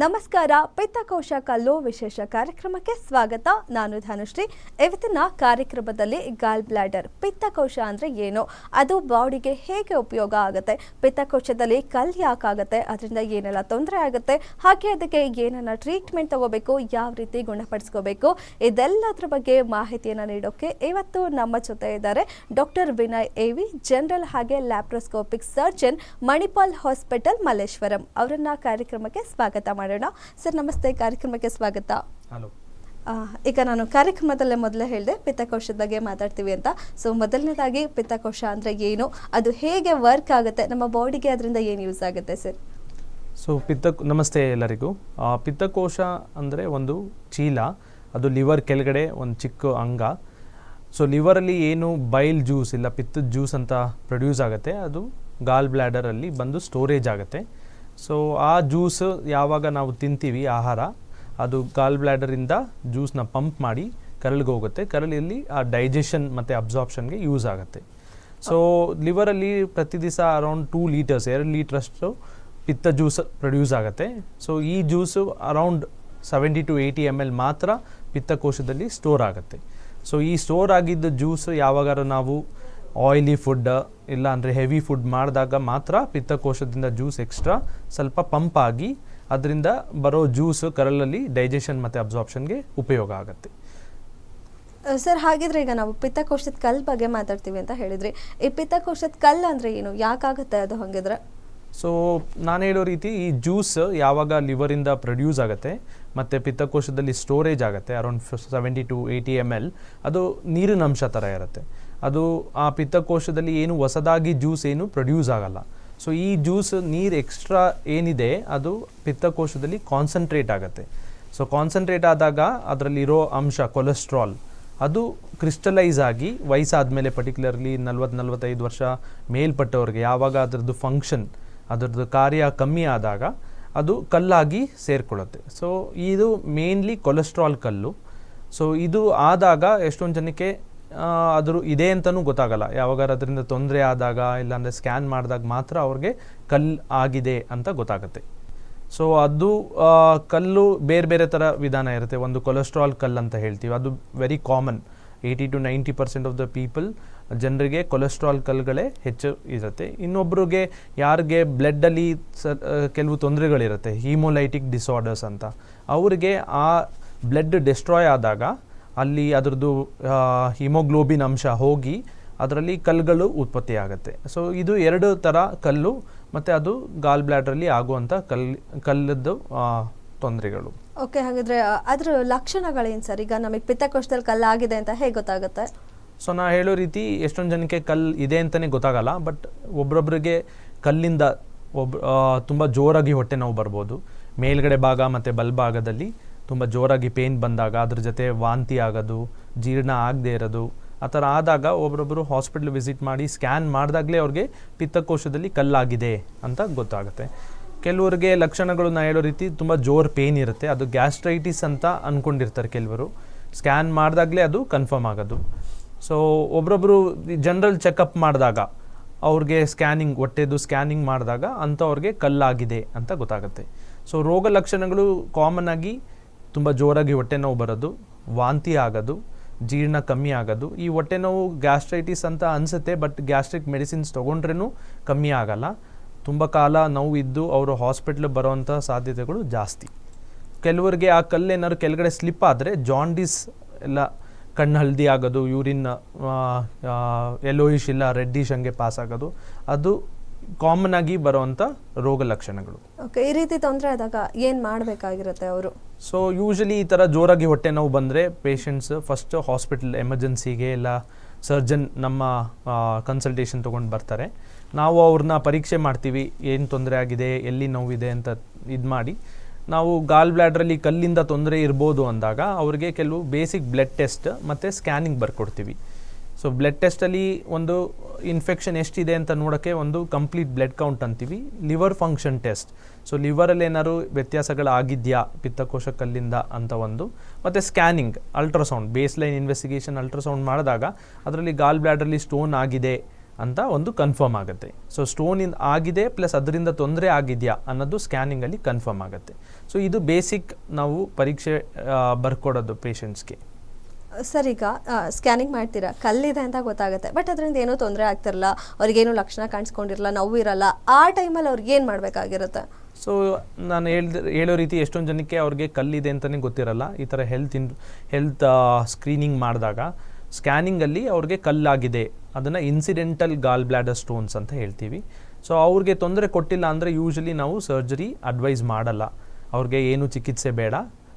ನಮಸ್ಕಾರ ಪಿತ್ತಕೋಶ ಕಲ್ಲು ವಿಶೇಷ ಕಾರ್ಯಕ್ರಮಕ್ಕೆ ಸ್ವಾಗತ. ನಾನು ಧನುಶ್ರೀ. ಇವತ್ತಿನ ಕಾರ್ಯಕ್ರಮದಲ್ಲಿ ಗಾಲ್ ಬ್ಲಾಡರ್ ಪಿತ್ತಕೋಶ ಅಂದರೆ ಏನು? ಅದು ಬಾಡಿಗೆ ಹೇಗೆ ಉಪಯೋಗ ಆಗುತ್ತೆ? ಪಿತ್ತಕೋಶದಲ್ಲಿ ಕಲ್ಲು ಯಾಕಾಗುತ್ತೆ ಅದರಿಂದ ಏನೆಲ್ಲ ತೊಂದರೆ ಆಗುತ್ತೆ? ಹಾಗೆ ಅದಕ್ಕೆ ಏನನ್ನ ಟ್ರೀಟ್ಮೆಂಟ್ ತಗೋಬೇಕು? ಯಾವ ರೀತಿ ಗುಣಪಡಿಸ್ಕೋಬೇಕು? ಇದೆಲ್ಲದರ ಬಗ್ಗೆ ಮಾಹಿತಿಯನ್ನು ನೀಡೋಕ್ಕೆ ಇವತ್ತು ನಮ್ಮ ಜೊತೆ ಇದ್ದಾರೆ ಡಾಕ್ಟರ್ ವಿನಯ್ ಎವಿ ಜನರಲ್ ಹಾಗೆ laparoscopic surgeon Manipal hospital Malleshwaram. ಅವರನ್ನ ಕಾರ್ಯಕ್ರಮಕ್ಕೆ ಸ್ವಾಗತ ಮಾಡೋಣ. ಸರ್ ನಮಸ್ತೆ. ಕಾರ್ಯಕ್ರಮಕ್ಕೆ ಸ್ವಾಗತ. ಹಲೋ. ಈಗ ನಾನು ಕಾರ್ಯಕ್ರಮದಲ್ಲೇ ಮೊದಲೇ ಹೇಳಿದೆ ಪಿತ್ತಕೋಶದ ಬಗ್ಗೆ ಮಾತಾಡ್ತೀವಿ ಅಂತ. ಸೊ ಮೊದಲನೇದಾಗಿ ಪಿತ್ತಕೋಶ ಅಂದರೆ ಏನು? ಅದು ಹೇಗೆ ವರ್ಕ್ ಆಗುತ್ತೆ? ನಮ್ಮ ಬಾಡಿಗೆ ಅದರಿಂದ ಏನು ಯೂಸ್ ಆಗುತ್ತೆ ಸರ್? ಸೊ ಪಿತ್ತ ನಮಸ್ತೆ ಎಲ್ಲರಿಗೂ. ಪಿತ್ತಕೋಶ ಅಂದರೆ ಒಂದು ಚೀಲ. ಅದು ಲಿವರ್ ಕೆಳಗಡೆ ಒಂದು ಚಿಕ್ಕ ಅಂಗ. ಸೊ ಲಿವರಲ್ಲಿ ಏನು ಬೈಲ್ ಜ್ಯೂಸ್ ಇಲ್ಲ ಪಿತ್ತದ ಜ್ಯೂಸ್ ಅಂತ ಪ್ರೊಡ್ಯೂಸ್ ಆಗುತ್ತೆ. ಅದು ಗಾಲ್ ಬ್ಲ್ಯಾಡರಲ್ಲಿ ಬಂದು ಸ್ಟೋರೇಜ್ ಆಗುತ್ತೆ. ಸೊ ಆ ಜ್ಯೂಸ್ ಯಾವಾಗ ನಾವು ತಿಂತೀವಿ ಆಹಾರ, ಅದು ಗಾಲ್ ಬ್ಲ್ಯಾಡರಿಂದ ಜ್ಯೂಸ್ನ ಪಂಪ್ ಮಾಡಿ ಕರಳಿಗೆ ಹೋಗುತ್ತೆ. ಕರಳಲ್ಲಿ ಆ ಡೈಜೆಷನ್ ಮತ್ತು ಅಬ್ಸಾರ್ಪ್ಷನ್ಗೆ ಯೂಸ್ ಆಗುತ್ತೆ. ಸೊ ಲಿವರಲ್ಲಿ ಪ್ರತಿ ದಿವಸ ಅರೌಂಡ್ ಟೂ ಲೀಟರ್ಸ್ ಎರಡು ಲೀಟ್ರಷ್ಟು ಪಿತ್ತ ಜ್ಯೂಸ್ ಪ್ರೊಡ್ಯೂಸ್ ಆಗುತ್ತೆ. ಸೊ ಈ juice around seventy to eighty M L ಮಾತ್ರ ಪಿತ್ತಕೋಶದಲ್ಲಿ ಸ್ಟೋರ್ ಆಗುತ್ತೆ. ಸೊ ಈ ಸ್ಟೋರ್ ಆಗಿದ್ದ ಜ್ಯೂಸ್ ಯಾವಾಗಾರ ನಾವು ಆಯಿಲಿ ಫುಡ್ ಇಲ್ಲ ಅಂದರೆ ಹೆವಿ ಫುಡ್ ಮಾಡಿದಾಗ ಮಾತ್ರ ಪಿತ್ತಕೋಶದಿಂದ ಜ್ಯೂಸ್ ಎಕ್ಸ್ಟ್ರಾ ಸ್ವಲ್ಪ ಪಂಪ್ ಆಗಿ ಅದರಿಂದ ಬರೋ ಜ್ಯೂಸ್ ಕರಳಲ್ಲಿ ಡೈಜೆಷನ್ ಮತ್ತು ಅಬ್ಸಾರ್ಪ್ಷನ್ಗೆ ಉಪಯೋಗ ಆಗುತ್ತೆ. ಸರ್ ಹಾಗಿದ್ರೆ ಈಗ ನಾವು ಪಿತ್ತಕೋಶದ ಕಲ್ ಬಗ್ಗೆ ಮಾತಾಡ್ತೀವಿ ಅಂತ ಹೇಳಿದ್ರಿ. ಈ ಪಿತ್ತಕೋಶದ ಕಲ್ ಅಂದರೆ ಏನು? ಯಾಕಾಗುತ್ತೆ ಅದು ಹಂಗಿದ್ರೆ? ಸೊ ನಾನು ಹೇಳೋ ರೀತಿ ಈ ಜ್ಯೂಸ್ ಯಾವಾಗ ಲಿವರಿಂದ ಪ್ರೊಡ್ಯೂಸ್ ಆಗುತ್ತೆ ಮತ್ತು ಪಿತ್ತಕೋಶದಲ್ಲಿ ಸ್ಟೋರೇಜ್ ಆಗುತ್ತೆ around seventy to eighty M L ಅದು ನೀರಿನ ಅಂಶ ಥರ ಇರುತ್ತೆ. ಅದು ಆ ಪಿತ್ತಕೋಶದಲ್ಲಿ ಏನು ಹೊಸದಾಗಿ ಜ್ಯೂಸ್ ಏನು ಪ್ರೊಡ್ಯೂಸ್ ಆಗಲ್ಲ. ಸೊ, ಈ ಜ್ಯೂಸ್ ನೀರು ಎಕ್ಸ್ಟ್ರಾ ಏನಿದೆ, ಅದು ಪಿತ್ತಕೋಶದಲ್ಲಿ ಕಾನ್ಸಂಟ್ರೇಟ್ ಆಗುತ್ತೆ. ಸೊ, ಕಾನ್ಸಂಟ್ರೇಟ್ ಆದಾಗ ಅದರಲ್ಲಿರೋ ಅಂಶ ಕೊಲೆಸ್ಟ್ರಾಲ್, ಅದು ಕ್ರಿಸ್ಟಲೈಸ್ ಆಗಿ ವಯಸ್ಸಾದಮೇಲೆ ಪರ್ಟಿಕ್ಯುಲರ್ಲಿ ನಲ್ವತ್ತು ನಲ್ವತ್ತೈದು ವರ್ಷ ಮೇಲ್ಪಟ್ಟವ್ರಿಗೆ, ಯಾವಾಗ ಅದರದ್ದು ಫಂಕ್ಷನ್, ಅದರದ್ದು ಕಾರ್ಯ ಕಮ್ಮಿ ಆದಾಗ ಅದು ಕಲ್ಲಾಗಿ ಸೇರಿಕೊಳ್ಳುತ್ತೆ. ಸೊ, ಇದು ಮೇನ್ಲಿ ಕೊಲೆಸ್ಟ್ರಾಲ್ ಕಲ್ಲು. ಸೊ, ಇದು ಆದಾಗ ಎಷ್ಟೊಂದು ಜನಕ್ಕೆ ಅದ್ರ ಇದೆ ಅಂತಲೂ ಗೊತ್ತಾಗಲ್ಲ. ಯಾವಾಗ ಅದರಿಂದ ತೊಂದರೆ ಆದಾಗ, ಇಲ್ಲಾಂದರೆ ಸ್ಕ್ಯಾನ್ ಮಾಡಿದಾಗ ಮಾತ್ರ ಅವ್ರಿಗೆ ಕಲ್ಲು ಆಗಿದೆ ಅಂತ ಗೊತ್ತಾಗುತ್ತೆ. ಸೊ ಅದು ಕಲ್ಲು ಬೇರೆ ಬೇರೆ ಥರ ವಿಧಾನ ಇರುತ್ತೆ. ಒಂದು ಕೊಲೆಸ್ಟ್ರಾಲ್ ಕಲ್ಲು ಅಂತ ಹೇಳ್ತೀವಿ. ಅದು very common eighty to ninety percent of the people ಜನರಿಗೆ ಕೊಲೆಸ್ಟ್ರಾಲ್ ಕಲ್ಲುಗಳೇ ಹೆಚ್ಚು ಇರುತ್ತೆ. ಇನ್ನೊಬ್ರಿಗೆ ಯಾರಿಗೆ ಬ್ಲಡ್ಡಲ್ಲಿ ಸ ಕೆಲವು ತೊಂದರೆಗಳಿರುತ್ತೆ ಹೀಮೋಲೈಟಿಕ್ ಡಿಸಾರ್ಡರ್ಸ್ ಅಂತ. ಅವರಿಗೆ ಆ ಬ್ಲಡ್ ಡಿಸ್ಟ್ರಾಯ್ ಆದಾಗ ಅಲ್ಲಿ ಅದರದ್ದು ಹಿಮೋಗ್ಲೋಬಿನ್ ಅಂಶ ಹೋಗಿ ಅದರಲ್ಲಿ ಕಲ್ಲುಗಳು ಉತ್ಪತ್ತಿ ಆಗುತ್ತೆ. ಸೊ ಇದು ಎರಡು ಥರ ಕಲ್ಲು ಮತ್ತು ಅದು ಗಾಲ್ ಬ್ಲ್ಯಾಡ್ರಲ್ಲಿ ಆಗುವಂಥ ಕಲ್ ಕಲ್ಲದ್ದು ತೊಂದರೆಗಳು. ಓಕೆ ಹಾಗಿದ್ರೆ ಅದರ ಲಕ್ಷಣಗಳೇನು ಸರ್? ಈಗ ನಮಗೆ ಪಿತ್ತಕೋಶದಲ್ಲಿ ಕಲ್ಲು ಆಗಿದೆ ಅಂತ ಹೇಗೆ ಗೊತ್ತಾಗುತ್ತೆ? ಸೊ ನಾ ಹೇಳೋ ರೀತಿ ಎಷ್ಟೊಂದು ಜನಕ್ಕೆ ಕಲ್ಲು ಇದೆ ಅಂತಲೇ ಗೊತ್ತಾಗಲ್ಲ ಬಟ್ ಒಬ್ರೊಬ್ರಿಗೆ ಕಲ್ಲಿಂದ ಒಬ್ ತುಂಬ ಜೋರಾಗಿ ಹೊಟ್ಟೆ ನೋವು ಬರ್ಬೋದು. ಮೇಲ್ಗಡೆ ಭಾಗ ಮತ್ತು ಬಲ್ಭಾಗದಲ್ಲಿ ತುಂಬ ಜೋರಾಗಿ ಪೇನ್ ಬಂದಾಗ ಅದ್ರ ಜೊತೆ ವಾಂತಿ ಆಗೋದು, ಜೀರ್ಣ ಆಗದೇ ಇರೋದು, ಆ ಥರ ಆದಾಗ ಒಬ್ಬರೊಬ್ಬರು ಹಾಸ್ಪಿಟ್ಲ್ ವಿಸಿಟ್ ಮಾಡಿ ಸ್ಕ್ಯಾನ್ ಮಾಡಿದಾಗಲೇ ಅವ್ರಿಗೆ ಪಿತ್ತಕೋಶದಲ್ಲಿ ಕಲ್ಲಾಗಿದೆ ಅಂತ ಗೊತ್ತಾಗುತ್ತೆ. ಕೆಲವರಿಗೆ ಲಕ್ಷಣಗಳು ಹೇಳೋ ರೀತಿ ತುಂಬ ಜೋರ್ ಪೇನ್ ಇರುತ್ತೆ. ಅದು ಗ್ಯಾಸ್ಟ್ರೈಟಿಸ್ ಅಂತ ಅಂದ್ಕೊಂಡಿರ್ತಾರೆ ಕೆಲವರು. ಸ್ಕ್ಯಾನ್ ಮಾಡಿದಾಗಲೇ ಅದು ಕನ್ಫರ್ಮ್ ಆಗೋದು. ಸೊ ಒಬ್ರೊಬ್ಬರು ಜನರಲ್ ಚೆಕಪ್ ಮಾಡಿದಾಗ ಅವ್ರಿಗೆ ಸ್ಕ್ಯಾನಿಂಗ್ ಹೊಟ್ಟೆದು ಸ್ಕ್ಯಾನಿಂಗ್ ಮಾಡಿದಾಗ ಅಂಥವ್ರಿಗೆ ಕಲ್ಲಾಗಿದೆ ಅಂತ ಗೊತ್ತಾಗುತ್ತೆ. ಸೊ ರೋಗ ಲಕ್ಷಣಗಳು ಕಾಮನ್ ಆಗಿ ತುಂಬ ಜೋರಾಗಿ ಹೊಟ್ಟೆ ನೋವು ಬರೋದು, ವಾಂತಿ ಆಗೋದು, ಜೀರ್ಣ ಕಮ್ಮಿ ಆಗೋದು. ಈ ಹೊಟ್ಟೆ ನೋವು ಗ್ಯಾಸ್ಟ್ರೈಟಿಸ್ ಅಂತ ಅನಿಸುತ್ತೆ, ಬಟ್ ಗ್ಯಾಸ್ಟ್ರಿಕ್ ಮೆಡಿಸಿನ್ಸ್ ತೊಗೊಂಡ್ರೂ ಕಮ್ಮಿ ಆಗಲ್ಲ. ತುಂಬ ಕಾಲ ನೋವು ಇದ್ದು ಅವರು ಹಾಸ್ಪಿಟ್ಲಿಗೆ ಬರೋವಂಥ ಸಾಧ್ಯತೆಗಳು ಜಾಸ್ತಿ. ಕೆಲವರಿಗೆ ಆ ಕಲ್ಲು ಏನಾದ್ರು ಕೆಳಗಡೆ ಸ್ಲಿಪ್ ಆದರೆ ಜಾಂಡಿಸ್ ಎಲ್ಲ ಕಣ್ಣು ಹಳದಿ ಆಗೋದು ಯೂರಿನ್ ಎಲ್ಲೋಯಿಶ್ ಇಲ್ಲ ರೆಡ್ಡಿಶ್ ಹಂಗೆ ಪಾಸ್ ಆಗೋದು. ಅದು ಕಾಮನ್ ಆಗಿ ಬರುವಂಥ ರೋಗ ಲಕ್ಷಣಗಳು. ಓಕೆ ಈ ರೀತಿ ತೊಂದರೆ ಆದಾಗ ಏನು ಮಾಡಬೇಕಾಗಿರುತ್ತೆ ಅವರು? ಸೊ ಯೂಶಲಿ ಈ ಥರ ಜೋರಾಗಿ ಹೊಟ್ಟೆ ನೋವು ಬಂದರೆ ಪೇಷಂಟ್ಸ್ ಫಸ್ಟ್ ಹಾಸ್ಪಿಟಲ್ ಎಮರ್ಜೆನ್ಸಿಗೆ ಇಲ್ಲ ಸರ್ಜನ್ ನಮ್ಮ ಕನ್ಸಲ್ಟೇಷನ್ ತೊಗೊಂಡು ಬರ್ತಾರೆ. ನಾವು ಅವ್ರನ್ನ ಪರೀಕ್ಷೆ ಮಾಡ್ತೀವಿ ಏನು ತೊಂದರೆ ಆಗಿದೆ ಎಲ್ಲಿ ನೋವಿದೆ ಅಂತ ಇದು ಮಾಡಿ. ನಾವು ಗಾಲ್ ಬ್ಲ್ಯಾಡ್ರಲ್ಲಿ ಕಲ್ಲಿಂದ ತೊಂದರೆ ಇರ್ಬೋದು ಅಂದಾಗ ಅವ್ರಿಗೆ ಕೆಲವು ಬೇಸಿಕ್ ಬ್ಲಡ್ ಟೆಸ್ಟ್ ಮತ್ತು ಸ್ಕ್ಯಾನಿಂಗ್ ಬರ್ಕೊಡ್ತೀವಿ. ಸೊ ಬ್ಲಡ್ ಟೆಸ್ಟಲ್ಲಿ ಒಂದು ಇನ್ಫೆಕ್ಷನ್ ಎಷ್ಟಿದೆ ಅಂತ ನೋಡೋಕ್ಕೆ ಒಂದು ಕಂಪ್ಲೀಟ್ ಬ್ಲಡ್ ಕೌಂಟ್ ಅಂತೀವಿ. ಲಿವರ್ ಫಂಕ್ಷನ್ ಟೆಸ್ಟ್ ಸೊ ಲಿವರಲ್ಲಿ ಏನಾದ್ರು ವ್ಯತ್ಯಾಸಗಳಾಗಿದೆಯಾ ಪಿತ್ತಕೋಶ ಕಲ್ಲಿಂದ ಅಂತ ಒಂದು. ಮತ್ತು scanning ultrasound base line investigation ultrasound ಮಾಡಿದಾಗ ಅದರಲ್ಲಿ ಗಾಲ್ ಬ್ಲ್ಯಾಡ್ರಲ್ಲಿ ಸ್ಟೋನ್ ಆಗಿದೆ ಅಂತ ಒಂದು ಕನ್ಫರ್ಮ್ ಆಗುತ್ತೆ. ಸೊ ಸ್ಟೋನ್ ಇನ್ ಆಗಿದೆ ಪ್ಲಸ್ ಅದರಿಂದ ತೊಂದರೆ ಆಗಿದೆಯಾ ಅನ್ನೋದು ಸ್ಕ್ಯಾನಿಂಗಲ್ಲಿ ಕನ್ಫರ್ಮ್ ಆಗುತ್ತೆ. ಸೊ ಇದು ಬೇಸಿಕ್ ನಾವು ಪರೀಕ್ಷೆ ಬರ್ಕೊಡೋದು ಪೇಷಂಟ್ಸ್ಗೆ ಸರ್ ಸ್ಕ್ಯಾನಿಂಗ್ ಮಾಡ್ತೀರಾ? ಕಲ್ಲಿದೆ ಅಂತ ಗೊತ್ತಾಗುತ್ತೆ. ಬಟ್ ಅದರಿಂದ ಏನೂ ತೊಂದರೆ ಆಗ್ತಿರಲ್ಲ. ಅವ್ರಿಗೇನು ಲಕ್ಷಣ ಕಾಣಿಸ್ಕೊಂಡಿರಲ್ಲ, ನೋವು ಇರಲ್ಲ. ಆ ಟೈಮಲ್ಲಿ ಅವ್ರಿಗೆ ಏನು ಮಾಡಬೇಕಾಗಿರುತ್ತೆ? ಸೊ ನಾನು ಹೇಳ್ದ, ಹೇಳೋ ರೀತಿ ಎಷ್ಟೊಂದು ಜನಕ್ಕೆ ಅವ್ರಿಗೆ ಕಲ್ಲಿದೆ ಅಂತಲೇ ಗೊತ್ತಿರಲ್ಲ. ಈ ಥರ ಹೆಲ್ತ್ ಇನ್ ಹೆಲ್ತ್ ಸ್ಕ್ರೀನಿಂಗ್ ಮಾಡಿದಾಗ ಸ್ಕ್ಯಾನಿಂಗಲ್ಲಿ ಅವ್ರಿಗೆ ಕಲ್ಲಾಗಿದೆ. ಅದನ್ನು ಇನ್ಸಿಡೆಂಟಲ್ ಗಾಲ್ ಬ್ಲ್ಯಾಡರ್ ಸ್ಟೋನ್ಸ್ ಅಂತ ಹೇಳ್ತೀವಿ. ಸೊ ಅವ್ರಿಗೆ ತೊಂದರೆ ಕೊಟ್ಟಿಲ್ಲ ಅಂದರೆ ಯೂಶಲಿ ನಾವು ಸರ್ಜರಿ ಅಡ್ವೈಸ್ ಮಾಡಲ್ಲ. ಅವ್ರಿಗೆ ಏನು ಚಿಕಿತ್ಸೆ ಬೇಡ.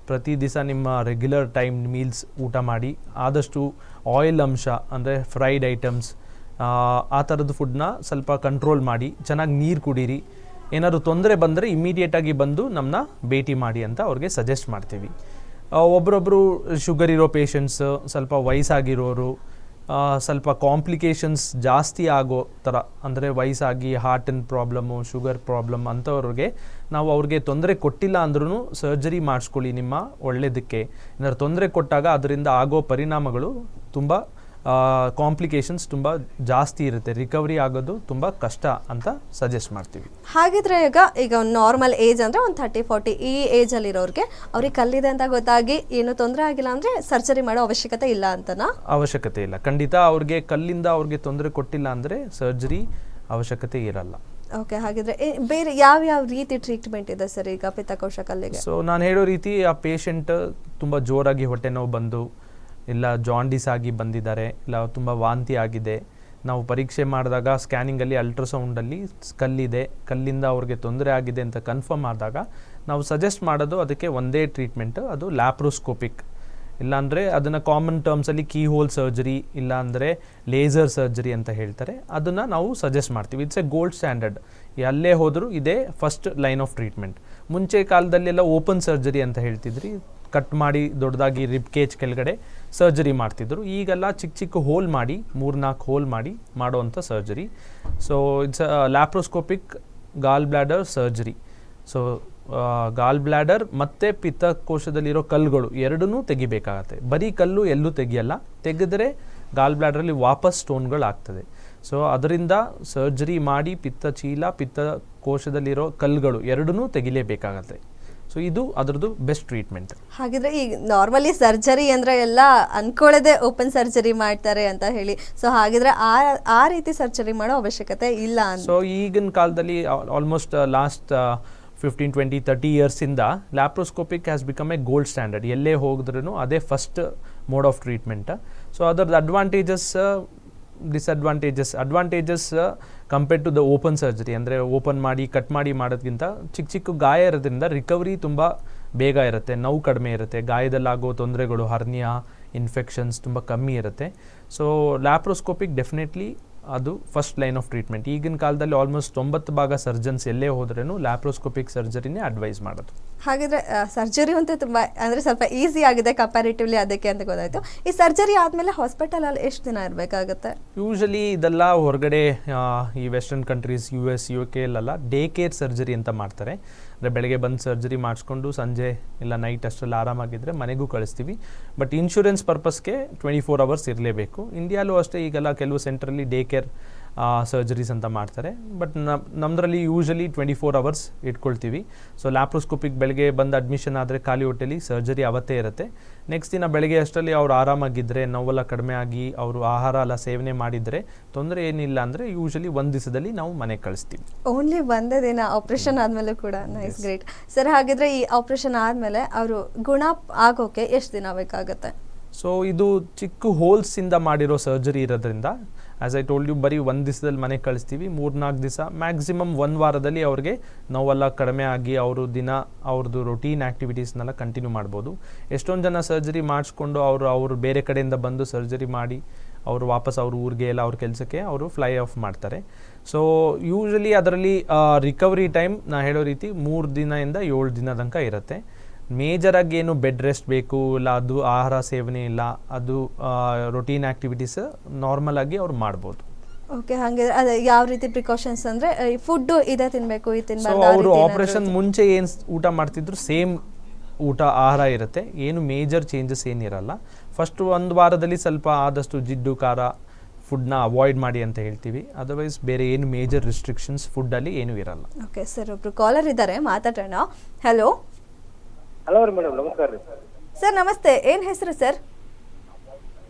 ಪ್ರತಿ ದಿವಸ ನಿಮ್ಮ ರೆಗ್ಯುಲರ್ ಟೈಮ್ ಮೀಲ್ಸ್ ಊಟ ಮಾಡಿ, ಆದಷ್ಟು ಆಯಿಲ್ ಅಂಶ, ಅಂದರೆ ಫ್ರೈಡ್ ಐಟಮ್ಸ್ ಆ ಥರದ ಫುಡ್ನ ಸ್ವಲ್ಪ ಕಂಟ್ರೋಲ್ ಮಾಡಿ, ಚೆನ್ನಾಗಿ ನೀರು ಕುಡೀರಿ. ಏನಾದರೂ ತೊಂದರೆ ಬಂದರೆ ಇಮ್ಮಿಡಿಯೇಟಾಗಿ ಬಂದು ನಮ್ಮನ್ನ ಭೇಟಿ ಮಾಡಿ ಅಂತ ಅವ್ರಿಗೆ ಸಜೆಸ್ಟ್ ಮಾಡ್ತೀವಿ. ಒಬ್ಬರೊಬ್ಬರು ಶುಗರ್ ಇರೋ ಪೇಷಂಟ್ಸ್ ಸ್ವಲ್ಪ ವಯಸ್ಸಾಗಿರೋರು ಸ್ವಲ್ಪ ಕಾಂಪ್ಲಿಕೇಶನ್ಸ್ ಜಾಸ್ತಿ ಆಗೋ ಥರ ಅಂದರೆ ವಯಸ್ಸಾಗಿ ಹಾರ್ಟಿನ ಪ್ರಾಬ್ಲಮ್ಮು ಶುಗರ್ ಪ್ರಾಬ್ಲಮ್ ಅಂಥವ್ರಿಗೆ ನಾವು ಅವ್ರಿಗೆ ತೊಂದರೆ ಕೊಟ್ಟಿಲ್ಲ ಅಂದ್ರೂ ಸರ್ಜರಿ ಮಾಡಿಸ್ಕೊಳ್ಳಿ ನಿಮ್ಮ ಒಳ್ಳೆಯದಕ್ಕೆ ಏನಾದ್ರು ತೊಂದರೆ ಕೊಟ್ಟಾಗ ಅದರಿಂದ ಆಗೋ ಪರಿಣಾಮಗಳು ತುಂಬ ಕಾಂಪ್ಲಿಕೇಶನ್ಸ್ ತುಂಬ ಜಾಸ್ತಿ ಇರುತ್ತೆ. ರಿಕವರಿ ಆಗೋದು ತುಂಬ ಕಷ್ಟ ಅಂತ ಸಜೆಸ್ಟ್ ಮಾಡ್ತೀವಿ. ಹಾಗಿದ್ರೆ ಈಗ ಈಗ ಒಂದು ನಾರ್ಮಲ್ ಏಜ್ ಅಂದರೆ ಒಂದು ಥರ್ಟಿ ಫೋರ್ಟಿ ಈ ಏಜಲ್ಲಿ ಇರೋರಿಗೆ ಅವ್ರಿಗೆ ಕಲ್ಲಿದೆ ಅಂತ ಗೊತ್ತಾಗಿ ಏನು ತೊಂದರೆ ಆಗಿಲ್ಲ ಅಂದರೆ ಸರ್ಜರಿ ಮಾಡೋ ಅವಶ್ಯಕತೆ ಇಲ್ಲ ಅಂತನಾ? ಅವಶ್ಯಕತೆ ಇಲ್ಲ. ಖಂಡಿತ ಅವ್ರಿಗೆ ಕಲ್ಲಿಂದ ಅವ್ರಿಗೆ ತೊಂದರೆ ಕೊಟ್ಟಿಲ್ಲ ಅಂದರೆ ಸರ್ಜರಿ ಅವಶ್ಯಕತೆ ಇರಲ್ಲ. ಓಕೆ ಹಾಗಿದ್ರೆ, ಏ- ಬೇರೆ ಯಾವ ಯಾವ ರೀತಿ ಟ್ರೀಟ್ಮೆಂಟ್ ಇದೆ ಸರ್ ಈಗ ಪಿತ್ತಕೋಶ ಕಲ್ಲಿಗೆ? ಸೊ ನಾನು ಹೇಳೋ ರೀತಿ ಆ ಪೇಷಂಟ್ ತುಂಬ ಜೋರಾಗಿ ಹೊಟ್ಟೆ ನೋವು ಬಂದು, ಇಲ್ಲ ಜಾಂಡೀಸ್ ಆಗಿ ಬಂದಿದ್ದಾರೆ, ಇಲ್ಲ ತುಂಬ ವಾಂತಿ ಆಗಿದೆ. ನಾವು ಪರೀಕ್ಷೆ ಮಾಡಿದಾಗ ಸ್ಕ್ಯಾನಿಂಗಲ್ಲಿ ಅಲ್ಟ್ರಾಸೌಂಡಲ್ಲಿ ಕಲ್ಲಿದೆ, ಕಲ್ಲಿಂದ ಅವ್ರಿಗೆ ತೊಂದರೆ ಆಗಿದೆ ಅಂತ ಕನ್ಫರ್ಮ್ ಆದಾಗ ನಾವು ಸಜೆಸ್ಟ್ ಮಾಡೋದು ಅದಕ್ಕೆ ಒಂದೇ ಟ್ರೀಟ್ಮೆಂಟ್ ಅದು ಲ್ಯಾಪ್ರೋಸ್ಕೋಪಿಕ್ ಇಲ್ಲಾಂದರೆ ಅದನ್ನು ಕಾಮನ್ ಟರ್ಮ್ಸಲ್ಲಿ ಕೀ ಹೋಲ್ ಸರ್ಜರಿ ಇಲ್ಲಾಂದರೆ ಲೇಸರ್ ಸರ್ಜರಿ ಅಂತ ಹೇಳ್ತಾರೆ. ಅದನ್ನು ನಾವು ಸಜೆಸ್ಟ್ ಮಾಡ್ತೀವಿ. ಇಟ್ಸ್ ಎ ಗೋಲ್ಡ್ ಸ್ಟ್ಯಾಂಡರ್ಡ್ ಎಲ್ಲೇ ಹೋದರೂ ಇದೇ ಫಸ್ಟ್ ಲೈನ್ ಆಫ್ ಟ್ರೀಟ್ಮೆಂಟ್ ಮುಂಚೆ ಕಾಲದಲ್ಲೆಲ್ಲ ಓಪನ್ ಸರ್ಜರಿ ಅಂತ ಹೇಳ್ತಿದ್ರಿ. ಕಟ್ ಮಾಡಿ ದೊಡ್ಡದಾಗಿ ರಿಬ್ ಕೇಜ್ ಕೆಳಗಡೆ ಸರ್ಜರಿ ಮಾಡ್ತಿದ್ರು. ಈಗೆಲ್ಲ ಚಿಕ್ಕ ಚಿಕ್ಕ ಹೋಲ್ ಮಾಡಿ ಮೂರ್ನಾಲ್ಕು ಹೋಲ್ ಮಾಡಿ ಮಾಡೋವಂಥ surgery so it's laparoscopic gall bladder surgery so gall bladder ಮತ್ತು ಪಿತ್ತಕೋಶದಲ್ಲಿರೋ ಕಲ್ಲುಗಳು ಎರಡನ್ನೂ ತೆಗಿಬೇಕಾಗತ್ತೆ. ಬರೀ ಕಲ್ಲು ಎಲ್ಲೂ ತೆಗಿಯಲ್ಲ. ತೆಗೆದರೆ ಗಾಲ್ ಬ್ಲ್ಯಾಡರಲ್ಲಿ ವಾಪಸ್ ಸ್ಟೋನ್ಗಳು ಆಗ್ತದೆ ಸೊ ಅದರಿಂದ ಸರ್ಜರಿ ಮಾಡಿ ಪಿತ್ತ ಚೀಲ ಪಿತ್ತಕೋಶದಲ್ಲಿರೋ ಕಲ್ಲುಗಳು ಎರಡನ್ನೂ ತೆಗಿಲೇಬೇಕಾಗತ್ತೆ. ಸೊ ಇದು ಅದರದ್ದು ಬೆಸ್ಟ್ ಟ್ರೀಟ್ಮೆಂಟ್ ಹಾಗಿದ್ರೆ ಈಗ ನಾರ್ಮಲಿ ಸರ್ಜರಿ ಅಂದ್ರೆ ಎಲ್ಲ ಅನ್ಕೊಳ್ಳದೆ ಓಪನ್ ಸರ್ಜರಿ ಮಾಡ್ತಾರೆ ಅಂತ ಹೇಳಿ. ಸೊ ಹಾಗಿದ್ರೆ ಆ ಆ ರೀತಿ ಸರ್ಜರಿ ಮಾಡೋ ಅವಶ್ಯಕತೆ ಇಲ್ಲ ಸೊ ಈಗಿನ ಕಾಲದಲ್ಲಿ almost last fifteen twenty thirty ಇಯರ್ಸಿಂದ laparoscopic has become a gold standard ಎಲ್ಲೇ ಹೋಗಿದ್ರೂ ಅದೇ first mode of treatment so ಅದರದ್ದು advantages disadvantages advantages compared to the open surgery ಅಂದರೆ ಓಪನ್ ಮಾಡಿ ಕಟ್ ಮಾಡಿ ಮಾಡೋದಕ್ಕಿಂತ ಚಿಕ್ಕ ಚಿಕ್ಕ ಗಾಯ ಇರೋದ್ರಿಂದ ರಿಕವರಿ ತುಂಬ ಬೇಗ ಇರುತ್ತೆ. ನೋವು ಕಡಿಮೆ ಇರುತ್ತೆ. ಗಾಯದಲ್ಲಾಗೋ ತೊಂದರೆಗಳು, ಹರ್ನಿಯಾ ಇನ್ಫೆಕ್ಷನ್ಸ್ ತುಂಬ ಕಮ್ಮಿ ಇರುತ್ತೆ. ಸೊ ಲ್ಯಾಪ್ರೋಸ್ಕೋಪಿಕ್ ಡೆಫಿನೆಟ್ಲಿ ಅದು ಫಸ್ಟ್ ಲೈನ್ ಆಫ್ ಟ್ರೀಟ್ಮೆಂಟ್ ಈಗಿನ ಕಾಲದಲ್ಲಿ ಆಲ್ಮೋಸ್ಟ್ ತೊಂಬತ್ತು ಭಾಗ ಸರ್ಜನ್ಸ್ ಎಲ್ಲೇ ಹೋದ್ರೂ ಲ್ಯಾಪ್ರೋಸ್ಕೋಪಿಕ್ ಸರ್ಜರಿನೇ ಅಡ್ವೈಸ್ ಮಾಡೋದು. ಹಾಗಿದ್ರೆ ಸರ್ಜರಿ ಅಂತೂ ತುಂಬ ಅಂದರೆ ಸ್ವಲ್ಪ ಈಸಿ ಆಗಿದೆ ಕಂಪ್ಯಾರಿಟಿವ್ಲಿ ಅದಕ್ಕೆ ಅಂತ ಗೊತ್ತಾಯಿತು. ಈ ಸರ್ಜರಿ ಆದಮೇಲೆ ಹಾಸ್ಪಿಟಲ್ ಅಲ್ಲಿ ಎಷ್ಟು ದಿನ ಇರಬೇಕಾಗುತ್ತೆ? ಯೂಶಲಿ ಇದೆಲ್ಲ ಹೊರಗಡೆ ಈ western countries U S U K ಅಲ್ಲೆಲ್ಲ ಡೇ ಕೇರ್ ಸರ್ಜರಿ ಅಂತ ಮಾಡ್ತಾರೆ. ಅಂದರೆ ಬೆಳಗ್ಗೆ ಬಂದು ಸರ್ಜರಿ ಮಾಡಿಸ್ಕೊಂಡು ಸಂಜೆ ಇಲ್ಲ ನೈಟ್ ಅಷ್ಟರಲ್ಲಿ ಆರಾಮಾಗಿದ್ದರೆ ಮನೆಗೂ ಕಳಿಸ್ತೀವಿ. ಬಟ್ ಇನ್ಶೂರೆನ್ಸ್ ಪರ್ಪಸ್ಗೆ ಟ್ವೆಂಟಿ ಫೋರ್ ಅವರ್ಸ್ ಇರಲೇಬೇಕು. ಇಂಡಿಯಾಲೂ ಅಷ್ಟೇ ಈಗೆಲ್ಲ ಕೆಲವು ಸೆಂಟ್ರಲ್ಲಿ ಡೇ ಕೇರ್ ಸರ್ಜರೀಸ್ ಅಂತ ಮಾಡ್ತಾರೆ. ಬಟ್ ನಮ್ಮದ್ರಲ್ಲಿ ಯೂಶಲಿ ಟ್ವೆಂಟಿ ಫೋರ್ ಅವರ್ಸ್ ಇಟ್ಕೊಳ್ತೀವಿ. ಸೊ ಲ್ಯಾಪ್ರೋಸ್ಕೋಪಿಗೆ ಬೆಳಗ್ಗೆ ಬಂದು ಅಡ್ಮಿಷನ್ ಆದರೆ ಖಾಲಿ ಹೊಟ್ಟೆಲಿ ಸರ್ಜರಿ ಅವತ್ತೇ ಇರುತ್ತೆ. ನೆಕ್ಸ್ಟ್ ದಿನ ಬೆಳಗ್ಗೆ ಅಷ್ಟರಲ್ಲಿ ಅವರು ಆರಾಮಾಗಿದ್ದರೆ ನೋವೆಲ್ಲ ಕಡಿಮೆ ಆಗಿ ಅವರು ಆಹಾರ ಎಲ್ಲ ಸೇವನೆ ಮಾಡಿದರೆ ತೊಂದರೆ ಏನಿಲ್ಲ ಅಂದರೆ ಯೂಶಲಿ ಒಂದು ದಿವಸದಲ್ಲಿ ನಾವು ಮನೆಗೆ ಕಳಿಸ್ತೀವಿ. ಓನ್ಲಿ ಒಂದೇ ದಿನ ಆಪ್ರೇಷನ್ ಆದಮೇಲೆ ಕೂಡ ನೈಸ್ ಗ್ರೇಟ್ ಸರ್ ಹಾಗಿದ್ರೆ ಈ ಆಪ್ರೇಷನ್ ಆದಮೇಲೆ ಅವರು ಗುಣ ಆಗೋಕೆ ಎಷ್ಟು ದಿನ ಬೇಕಾಗುತ್ತೆ? ಸೊ ಇದು ಚಿಕ್ಕ ಹೋಲ್ಸಿಂದ ಮಾಡಿರೋ ಸರ್ಜರಿ ಇರೋದ್ರಿಂದ ಆ್ಯಸ್ ಐ ಟೋಲ್ಡ್ ಯು ಬರೀ ಒಂದು ದಿವಸದಲ್ಲಿ ಮನೆಗೆ ಕಳಿಸ್ತೀವಿ. ಮೂರ್ನಾಲ್ಕು ದಿವಸ ಮ್ಯಾಕ್ಸಿಮಮ್ ಒಂದು ವಾರದಲ್ಲಿ ಅವ್ರಿಗೆ ನೋವೆಲ್ಲ ಕಡಿಮೆ ಆಗಿ ಅವರು ದಿನ ಅವ್ರದ್ದು ರೊಟೀನ್ ಆ್ಯಕ್ಟಿವಿಟೀಸ್ನೆಲ್ಲ ಕಂಟಿನ್ಯೂ ಮಾಡ್ಬೋದು. ಎಷ್ಟೊಂದು ಜನ ಸರ್ಜರಿ ಮಾಡಿಸ್ಕೊಂಡು ಅವರು ಅವರು ಬೇರೆ ಕಡೆಯಿಂದ ಬಂದು ಸರ್ಜರಿ ಮಾಡಿ ಅವರು ವಾಪಸ್ ಅವ್ರ ಊರಿಗೆ ಎಲ್ಲ ಅವ್ರ ಕೆಲಸಕ್ಕೆ ಅವರು ಫ್ಲೈ ಆಫ್ ಮಾಡ್ತಾರೆ. ಸೊ ಯೂಶಲಿ ಅದರಲ್ಲಿ ರಿಕವರಿ ಟೈಮ್ ನಾನು ಹೇಳೋ ರೀತಿ ಮೂರು ದಿನದಿಂದ ಏಳು ದಿನ ತನಕ ಇರುತ್ತೆ. ಮೇಜರಾಗಿ ಏನು ಬೆಡ್ ರೆಸ್ಟ್ ಬೇಕು ಇಲ್ಲ ಅದು ಆಹಾರ ಸೇವನೆ ಇಲ್ಲ ಅದು ರೊಟೀನ್ ಆ್ಯಕ್ಟಿವಿಟೀಸ್ ನಾರ್ಮಲ್ ಆಗಿ ಅವ್ರು ಮಾಡ್ಬೋದು. ಓಕೆ ಹಾಗೆ ಅದೇ ಯಾವ ರೀತಿ ಪ್ರಿಕಾಷನ್ಸ್ ಅಂದ್ರೆ ಫುಡ್ ಇದೇ ತಿನ್ನಬೇಕು ಇದು ಸೊ ಅವರು ಆಪರೇಷನ್ ಮುಂಚೆ ಏನು ಊಟ ಮಾಡ್ತಿದ್ರು ಸೇಮ್ ಊಟ ಆಹಾರ ಇರುತ್ತೆ. ಏನು ಮೇಜರ್ ಚೇಂಜಸ್ ಏನಿರಲ್ಲ. ಫಸ್ಟ್ ಒಂದು ವಾರದಲ್ಲಿ ಸ್ವಲ್ಪ ಆದಷ್ಟು ಜಿಡ್ಡು ಖಾರ ಫುಡ್ನ ಅವಾಯ್ಡ್ ಮಾಡಿ ಅಂತ ಹೇಳ್ತೀವಿ. ಅದರ್ವೈಸ್ ಬೇರೆ ಏನು ಮೇಜರ್ ರಿಸ್ಟ್ರಿಕ್ಷನ್ಸ್ ಫುಡ್ಡಲ್ಲಿ ಏನೂ ಇರಲ್ಲ. ಓಕೆ ಸರ್ ಒಬ್ರು ಕಾಲರ್ ಇದ್ದಾರೆ ಮಾತಾಡೋಣ. ಹಲೋ ಹಲೋ ರೀ ಮೇಡಮ್ ನಮಸ್ಕಾರ ರೀ. ಸರ್ ನಮಸ್ತೆ. ಏನ್ ಹೆಸರು ಸರ್?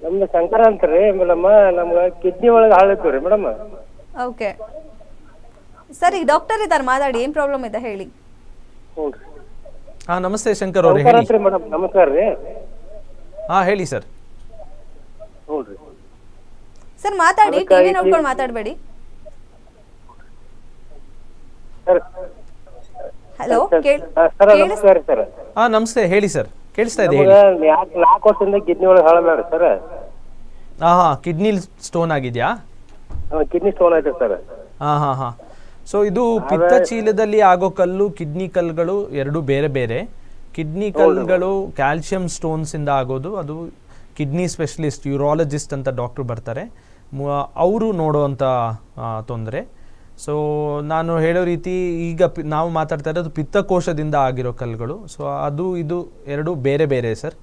ನಮ್ದು ಶಂಕರ ಅಂತ ರೀ ಮೇಡಮ್. ನಮ್ಗೆ ಕಿಡ್ನಿ ಒಳಗೆ ಹಾಳಿತ್ತು ರೀ ಮೇಡಮ್. ಓಕೆ. ಸರ್ ಈಗ ಡಾಕ್ಟರ್ ಇದ್ದಾರೆ ಮಾತಾಡಿ. ಏನ್ ಪ್ರಾಬ್ಲಮ್ ಇದೆ ಹೇಳಿ. ಹ್ಞೂ ರೀ. ಹಾಂ ನಮಸ್ತೆ ಶಂಕರ್ ಅವ್ರೆ ಶಂಕರ ಹೇಳಿ. ಅಂತ ರೀ ಮೇಡಮ್. ನಮಸ್ಕಾರ ರೀ. ಹಾ ಹೇಳಿ ಸರ್. ಹ್ಞೂ ರೀ. ಸರ್ ಮಾತಾಡಿ. ಟಿವಿ ನೋಡ್ಕೊಂಡು ಮಾತಾಡಬೇಡಿ. ಸರ್ ಹಲೋ ಕೇಳ್ ಸರ್ ನಮಸ್ಕಾರ ಸರ್. ಹಾಂ ನಮಸ್ತೆ ಹೇಳಿ ಸರ್. ಕೇಳಿಸ್ತಾ ಇದೆ ಹೇಳಿ. ನಮ್ಗೆ ಯಾಕೆ ನಾಲ್ಕು ವರ್ಷದಿಂದ ಕಿಡ್ನಿ ಒಳಗೆ ಹಾಳಲ್ಲ ಸರ್. ಹಾ ಹಾಂ ಕಿಡ್ನಿ ಸ್ಟೋನ್ ಆಗಿದೆಯಾ? ಕಿಡ್ನಿ ಸ್ಟೋನ್ ಐತೆ ಸರ್. ಹಾ ಹಾ ಹಾ. ಸೊ ಇದು ಪಿತ್ತ ಚೀಲದಲ್ಲಿ ಆಗೋ ಕಲ್ಲು ಕಿಡ್ನಿ ಕಲ್ಲುಗಳು ಎರಡು ಬೇರೆ ಬೇರೆ. ಕಿಡ್ನಿ ಕಲ್ಲುಗಳು ಸ್ಟೋನ್ಸ್ ಇಂದ ಆಗೋದು. ಅದು ಕಿಡ್ನಿ ಸ್ಪೆಷಲಿಸ್ಟ್ ಯೂರಾಲಜಿಸ್ಟ್ ಅಂತ ಡಾಕ್ಟರ್ ಬರ್ತಾರೆ. ಅವರು ನೋಡೋವಂಥ ತೊಂದರೆ. ಸೊ ನಾನು ಹೇಳೋ ರೀತಿ ಈಗ ಪಿ- ನಾವು ಮಾತಾಡ್ತಾ ಇರೋದು ಪಿತ್ತಕೋಶದಿಂದ ಆಗಿರೋ ಕಲ್ಲುಗಳು. ಸೊ ಅದು ಇದು ಎರಡು ಬೇರೆ ಬೇರೆ sir.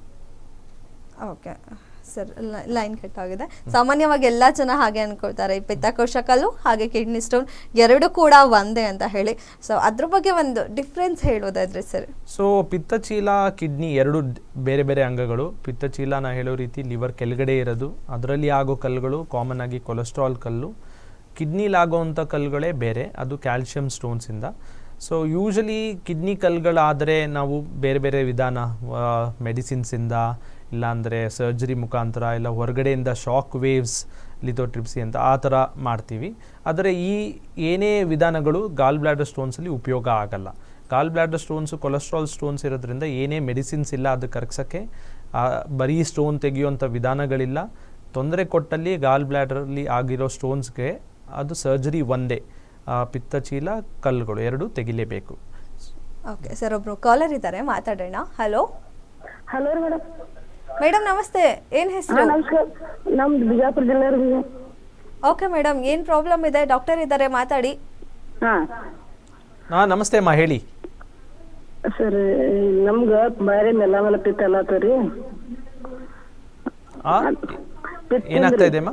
Okay. Sir line cut ಆಗಿದೆ. ಸಾಮಾನ್ಯವಾಗಿ ಎಲ್ಲ ಜನ ಹಾಗೆ ಅನ್ಕೊಳ್ತಾರೆ. ಈ ಪಿತ್ತಕೋಶ ಕಲ್ಲು ಹಾಗೆ ಕಿಡ್ನಿ ಸ್ಟೋನ್ ಎರಡು ಕೂಡ ಒಂದೇ ಅಂತ ಹೇಳಿ. ಸೊ ಅದ್ರ ಬಗ್ಗೆ ಒಂದು ಡಿಫ್ರೆನ್ಸ್ ಹೇಳೋದಾದ್ರೆ ಸರ್. ಸೊ ಪಿತ್ತಚೀಲ ಕಿಡ್ನಿ ಎರಡು ಬೇರೆ ಬೇರೆ ಅಂಗಗಳು. ಪಿತ್ತಚೀಲ ನಾ ಹೇಳೋ ರೀತಿ ಲಿವರ್ ಕೆಳಗಡೆ ಇರೋದು. ಅದರಲ್ಲಿ ಆಗೋ ಕಲ್ಲುಗಳು ಕಾಮನ್ ಆಗಿ ಕೊಲೆಸ್ಟ್ರಾಲ್ ಕಲ್ಲು. ಕಿಡ್ನಿಲಿ ಆಗೋವಂಥ ಕಲ್ಲುಗಳೇ ಬೇರೆ, ಅದು ಕ್ಯಾಲ್ಶಿಯಂ ಸ್ಟೋನ್ಸಿಂದ. ಸೊ ಯೂಶಲಿ ಕಿಡ್ನಿ ಕಲ್ಲುಗಳಾದರೆ ನಾವು ಬೇರೆ ಬೇರೆ ವಿಧಾನ ಮೆಡಿಸಿನ್ಸಿಂದ, ಇಲ್ಲಾಂದರೆ ಸರ್ಜರಿ ಮುಖಾಂತರ, ಇಲ್ಲ ಹೊರಗಡೆಯಿಂದ ಶಾಕ್ ವೇವ್ಸ್, ಲಿಥೋಟ್ರಿಪ್ಸಿ ಅಂತ ಆ ಥರ ಮಾಡ್ತೀವಿ. ಆದರೆ ಈ ಏನೇ ವಿಧಾನಗಳು ಗಾಲ್ ಬ್ಲಾಡರ್ ಸ್ಟೋನ್ಸಲ್ಲಿ ಉಪಯೋಗ ಆಗಲ್ಲ. Gall bladder stones cholesterol stones ಇರೋದ್ರಿಂದ ಏನೇ ಮೆಡಿಸಿನ್ಸ್ ಇಲ್ಲ ಅದು ಕರಗ್ಸೋಕ್ಕೆ ಬರೀ ಸ್ಟೋನ್ ತೆಗೆಯುವಂಥ ವಿಧಾನಗಳಿಲ್ಲ. ತೊಂದರೆ ಕೊಟ್ಟಲ್ಲಿ ಗಾಲ್ ಬ್ಲಾಡರಲ್ಲಿ ಆಗಿರೋ ಸ್ಟೋನ್ಸ್ಗೆ ಅದು ಸರ್ಜರಿ ಒಂದೇ ಆ, ಪಿತ್ತಚೀಲ ಕಲ್ಲುಗಳು ಎರಡು ತೆಗಿಲೇಬೇಕು. ಓಕೆ ಸರ್ ಒಬ್ರು ಕಾಲರ್ ಇದ್ದಾರೆ ಮಾತಾಡೋಣ. ಹಲೋ ಹಲೋ ರೀ ಮೇಡಮ್ ಮೇಡಮ್ ನಮಸ್ತೆ. ಏನ್ ಹೆಸರು? ನಮಸ್ಕಾರ ನಮ್ದು ಬಿಜಾಪುರ ಜಿಲ್ಲೆ ಓಕೆ ಮೇಡಮ್ ಏನ್ ಪ್ರಾಬ್ಲಮ್ ಇದೆ? ಡಾಕ್ಟರ್ ಇದ್ದಾರೆ ಮಾತಾಡಿ. ಹಾಂ. ಹಾಂ ನಮಸ್ತೆ ಅಮ್ಮ ಹೇಳಿ. ಸರ್ ನಮ್ಗೆ ಬಾರಿ ಮೆಲ್ಲ ಮೇಲೆ ಪಿತ್ತ ಎಲ್ಲ ರೀ ಆ, ಪಿತ್ತ ಏನಾಗ್ತಾ ಇದೆ ಅಮ್ಮ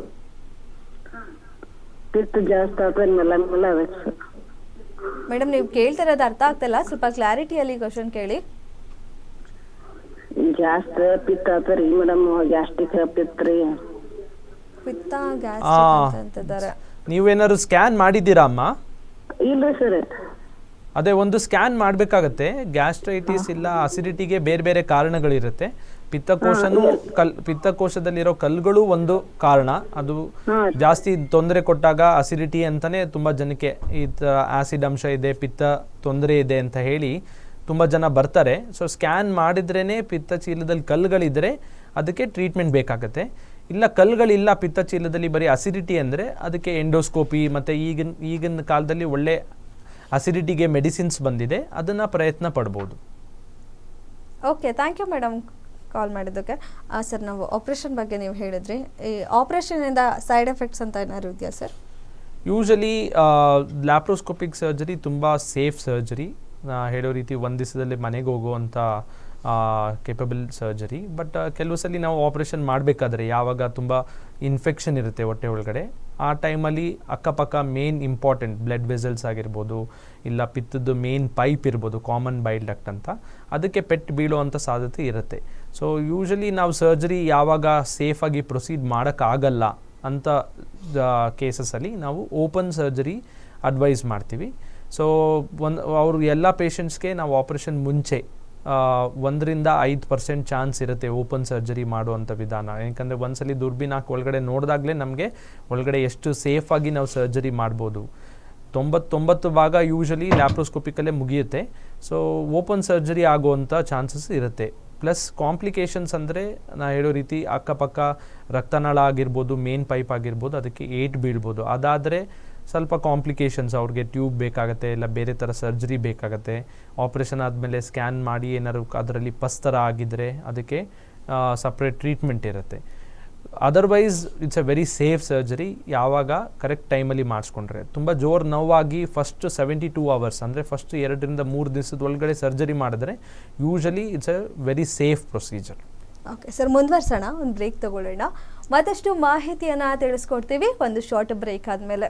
ಪಿತ್ತ ಜಾಸ್ತಿ ಆಗ್ತದೆ ಮೆಲ್ಲ ಮೆಲ್ಲ ಅದ ಸರ್ ಮೇಡಮ್ ನೀವು ಕೇಳ್ತಿರೋದು ಅರ್ಥ ಆಗ್ತಿಲ್ಲ. ಸ್ವಲ್ಪ ಕ್ಲಾರಿಟಿಯಲ್ಲಿ ಕ್ವಶನ್ ಕೇಳಿ. ಜಾಸ್ತಿ ಪಿತ್ತ ಆತರಿ ಮೇಡಮ್ ಗ್ಯಾಸ್ಟ್ರಿಕ್ ಪಿತ್ತ ರೀ. ಪಿತ್ತ ಆ. ಗ್ಯಾಸ್ ಅಂತಿದ್ದಾರೆ. ನೀವೇನಾದ್ರು ಸ್ಕ್ಯಾನ್ ಮಾಡಿದ್ದೀರಾ ಅಮ್ಮ? ಇಲ್ರಿ ಸರ್. ಅದೇ ಒಂದು ಸ್ಕ್ಯಾನ್ ಮಾಡಬೇಕಾಗತ್ತೆ. ಗ್ಯಾಸ್ಟ್ರೈಟಿಸ್ ಇಲ್ಲ ಅಸಿಡಿಟಿಗೆ ಬೇರೆ ಬೇರೆ ಕಾರಣಗಳಿರುತ್ತೆ. ಪಿತ್ತಕೋಶನೂ ಕಲ್ ಪಿತ್ತಕೋಶದಲ್ಲಿರೋ ಕಲ್ಗಳು ಒಂದು ಕಾರಣ. ಅದು ಜಾಸ್ತಿ ತೊಂದರೆ ಕೊಟ್ಟಾಗ ಅಸಿಡಿಟಿ ಅಂತಾನೆ ತುಂಬಾ ಜನಕ್ಕೆ ಈ ಆಸಿಡ್ ಅಂಶ ಇದೆ ಪಿತ್ತ ತೊಂದರೆ ಇದೆ ಅಂತ ಹೇಳಿ ತುಂಬಾ ಜನ ಬರ್ತಾರೆ. ಸೊ ಸ್ಕ್ಯಾನ್ ಮಾಡಿದ್ರೇ ಪಿತ್ತ ಚೀಲದಲ್ಲಿ ಕಲ್ಗಳಿದ್ರೆ ಅದಕ್ಕೆ ಟ್ರೀಟ್ಮೆಂಟ್ ಬೇಕಾಗತ್ತೆ. ಇಲ್ಲ ಕಲ್ಗಳಿಲ್ಲ ಪಿತ್ತ ಚೀಲದಲ್ಲಿ ಬರೀ ಅಸಿಡಿಟಿ ಅಂದ್ರೆ ಅದಕ್ಕೆ ಎಂಡೋಸ್ಕೋಪಿ ಮತ್ತೆ ಈಗಿನ ಈಗಿನ ಕಾಲದಲ್ಲಿ ಒಳ್ಳೆ ಅಸಿಡಿಟಿಗೆ ಮೆಡಿಸಿನ್ಸ್ ಬಂದಿದೆ. ಅದನ್ನ ಪ್ರಯತ್ನ ಪಡ್ಬೋದು. Okay thank you madam call ಮಾಡಿದ್ದಕ್ಕೆ. ಸರ್, ನಾವು ಆಪ್ರೇಷನ್ ಬಗ್ಗೆ ನೀವು ಹೇಳಿದ್ರಿ. ಈ ಆಪ್ರೇಷನಿಂದ ಸೈಡ್ ಎಫೆಕ್ಟ್ಸ್ ಅಂತ ಏನಾದ್ರು ಇದೆಯಾ, ಸರ್? ಯೂಶಲಿ ಲ್ಯಾಪ್ರೋಸ್ಕೋಪಿಕ್ ಸರ್ಜರಿ ತುಂಬ ಸೇಫ್ ಸರ್ಜರಿ ಹೇಳೋ ರೀತಿ ಒಂದು ದಿವಸದಲ್ಲಿ ಮನೆಗೆ ಹೋಗುವಂಥ ಕೇಪಬಲ್ ಸರ್ಜರಿ ಬಟ್ ಕೆಲವು ಸಲ ನಾವು ಆಪ್ರೇಷನ್ ಮಾಡಬೇಕಾದ್ರೆ ಯಾವಾಗ ತುಂಬ ಇನ್ಫೆಕ್ಷನ್ ಇರುತ್ತೆ ಹೊಟ್ಟೆ ಒಳಗಡೆ. ಆ ಟೈಮಲ್ಲಿ ಅಕ್ಕಪಕ್ಕ ಮೇನ್ ಇಂಪಾರ್ಟೆಂಟ್ ಬ್ಲಡ್ ವೆಸಲ್ಸ್ ಆಗಿರ್ಬೋದು, ಇಲ್ಲ ಪಿತ್ತದ್ದು ಮೇನ್ ಪೈಪ್ ಇರ್ಬೋದು ಕಾಮನ್ ಬೈಲ್ ಡಕ್ಟ್ ಅಂತ. ಅದಕ್ಕೆ ಪೆಟ್ಟು ಬೀಳುವಂಥ ಸಾಧ್ಯತೆ ಇರುತ್ತೆ. ಸೊ ಯೂಶಲಿ ನಾವು ಸರ್ಜರಿ ಯಾವಾಗ ಸೇಫಾಗಿ ಪ್ರೊಸೀಡ್ ಮಾಡೋಕ್ಕಾಗಲ್ಲ ಅಂತ ಕೇಸಸಲ್ಲಿ ನಾವು ಓಪನ್ ಸರ್ಜರಿ ಅಡ್ವೈಸ್ ಮಾಡ್ತೀವಿ. ಸೊ ಒಂದು, ಅವರು ಎಲ್ಲ ಪೇಷಂಟ್ಸ್ಗೆ ನಾವು ಆಪ್ರೇಷನ್ ಮುಂಚೆ ಒಂದರಿಂದ ಐದು ಪರ್ಸೆಂಟ್ ಚಾನ್ಸ್ ಇರುತ್ತೆ ಓಪನ್ ಸರ್ಜರಿ ಮಾಡುವಂಥ ವಿಧಾನ. ಯಾಕಂದರೆ ಒಂದ್ಸಲಿ ದುರ್ಬೀನ್ ಹಾಕಿ ಒಳಗಡೆ ನೋಡಿದಾಗಲೇ ನಮಗೆ ಒಳಗಡೆ ಎಷ್ಟು ಸೇಫಾಗಿ ನಾವು ಸರ್ಜರಿ ಮಾಡ್ಬೋದು. ತೊಂಬತ್ತೊಂಬತ್ತು ಭಾಗ ಯೂಶಲಿ ಲ್ಯಾಪ್ರೋಸ್ಕೋಪಿಕಲ್ಲೇ ಮುಗಿಯುತ್ತೆ. ಸೊ ಓಪನ್ ಸರ್ಜರಿ ಆಗುವಂಥ ಚಾನ್ಸಸ್ ಇರುತ್ತೆ. ಪ್ಲಸ್ ಕಾಂಪ್ಲಿಕೇಶನ್ಸ್ ಅಂದರೆ ನಾ ಹೇಳೋ ರೀತಿ ಅಕ್ಕಪಕ್ಕ ರಕ್ತನಾಳ ಆಗಿರ್ಬೋದು ಮೇನ್ ಪೈಪ್ ಆಗಿರ್ಬೋದು, ಅದಕ್ಕೆ ಏಟ್ ಬೀಳ್ಬೋದು. ಅದಾದರೆ ಸ್ವಲ್ಪ ಕಾಂಪ್ಲಿಕೇಶನ್ಸ್ ಅವ್ರಿಗೆ ಟ್ಯೂಬ್ ಬೇಕಾಗುತ್ತೆ, ಇಲ್ಲ ಬೇರೆ ಥರ ಸರ್ಜರಿ ಬೇಕಾಗುತ್ತೆ. ಆಪ್ರೇಷನ್ ಆದಮೇಲೆ ಸ್ಕ್ಯಾನ್ ಮಾಡಿ ಏನಾದ್ರು ಅದರಲ್ಲಿ ಪಸ್ ಥರ ಆಗಿದ್ದರೆ ಅದಕ್ಕೆ ಸಪ್ರೇಟ್ ಟ್ರೀಟ್ಮೆಂಟ್ ಇರುತ್ತೆ. Otherwise it's a very safe surgery ಯಾವಾಗ? ಕರೆಕ್ಟ್ ಟೈಮಲ್ಲಿ ಮಾಡಿಸ್ಕೊಂಡ್ರೆ. ತುಂಬ ಜೋರು ನೋವಾಗಿ ಫಸ್ಟ್ ಸೆವೆಂಟಿ ಟೂ ಅವರ್ಸ್ ಅಂದರೆ ಫಸ್ಟ್ ಎರಡರಿಂದ ಮೂರು ದಿವಸದ ಒಳಗಡೆ ಸರ್ಜರಿ ಮಾಡಿದ್ರೆ usually it's a very safe procedure okay sir ಮುಂದುವರ್ಸೋಣ, ಒಂದು ಬ್ರೇಕ್ ತಗೊಳ್ಳೋಣ. ಮತ್ತಷ್ಟು ಮಾಹಿತಿಯನ್ನು ತಿಳಿಸ್ಕೊಡ್ತೀವಿ, ಒಂದು ಶಾರ್ಟ್ ಬ್ರೇಕ್ ಆದ್ಮೇಲೆ.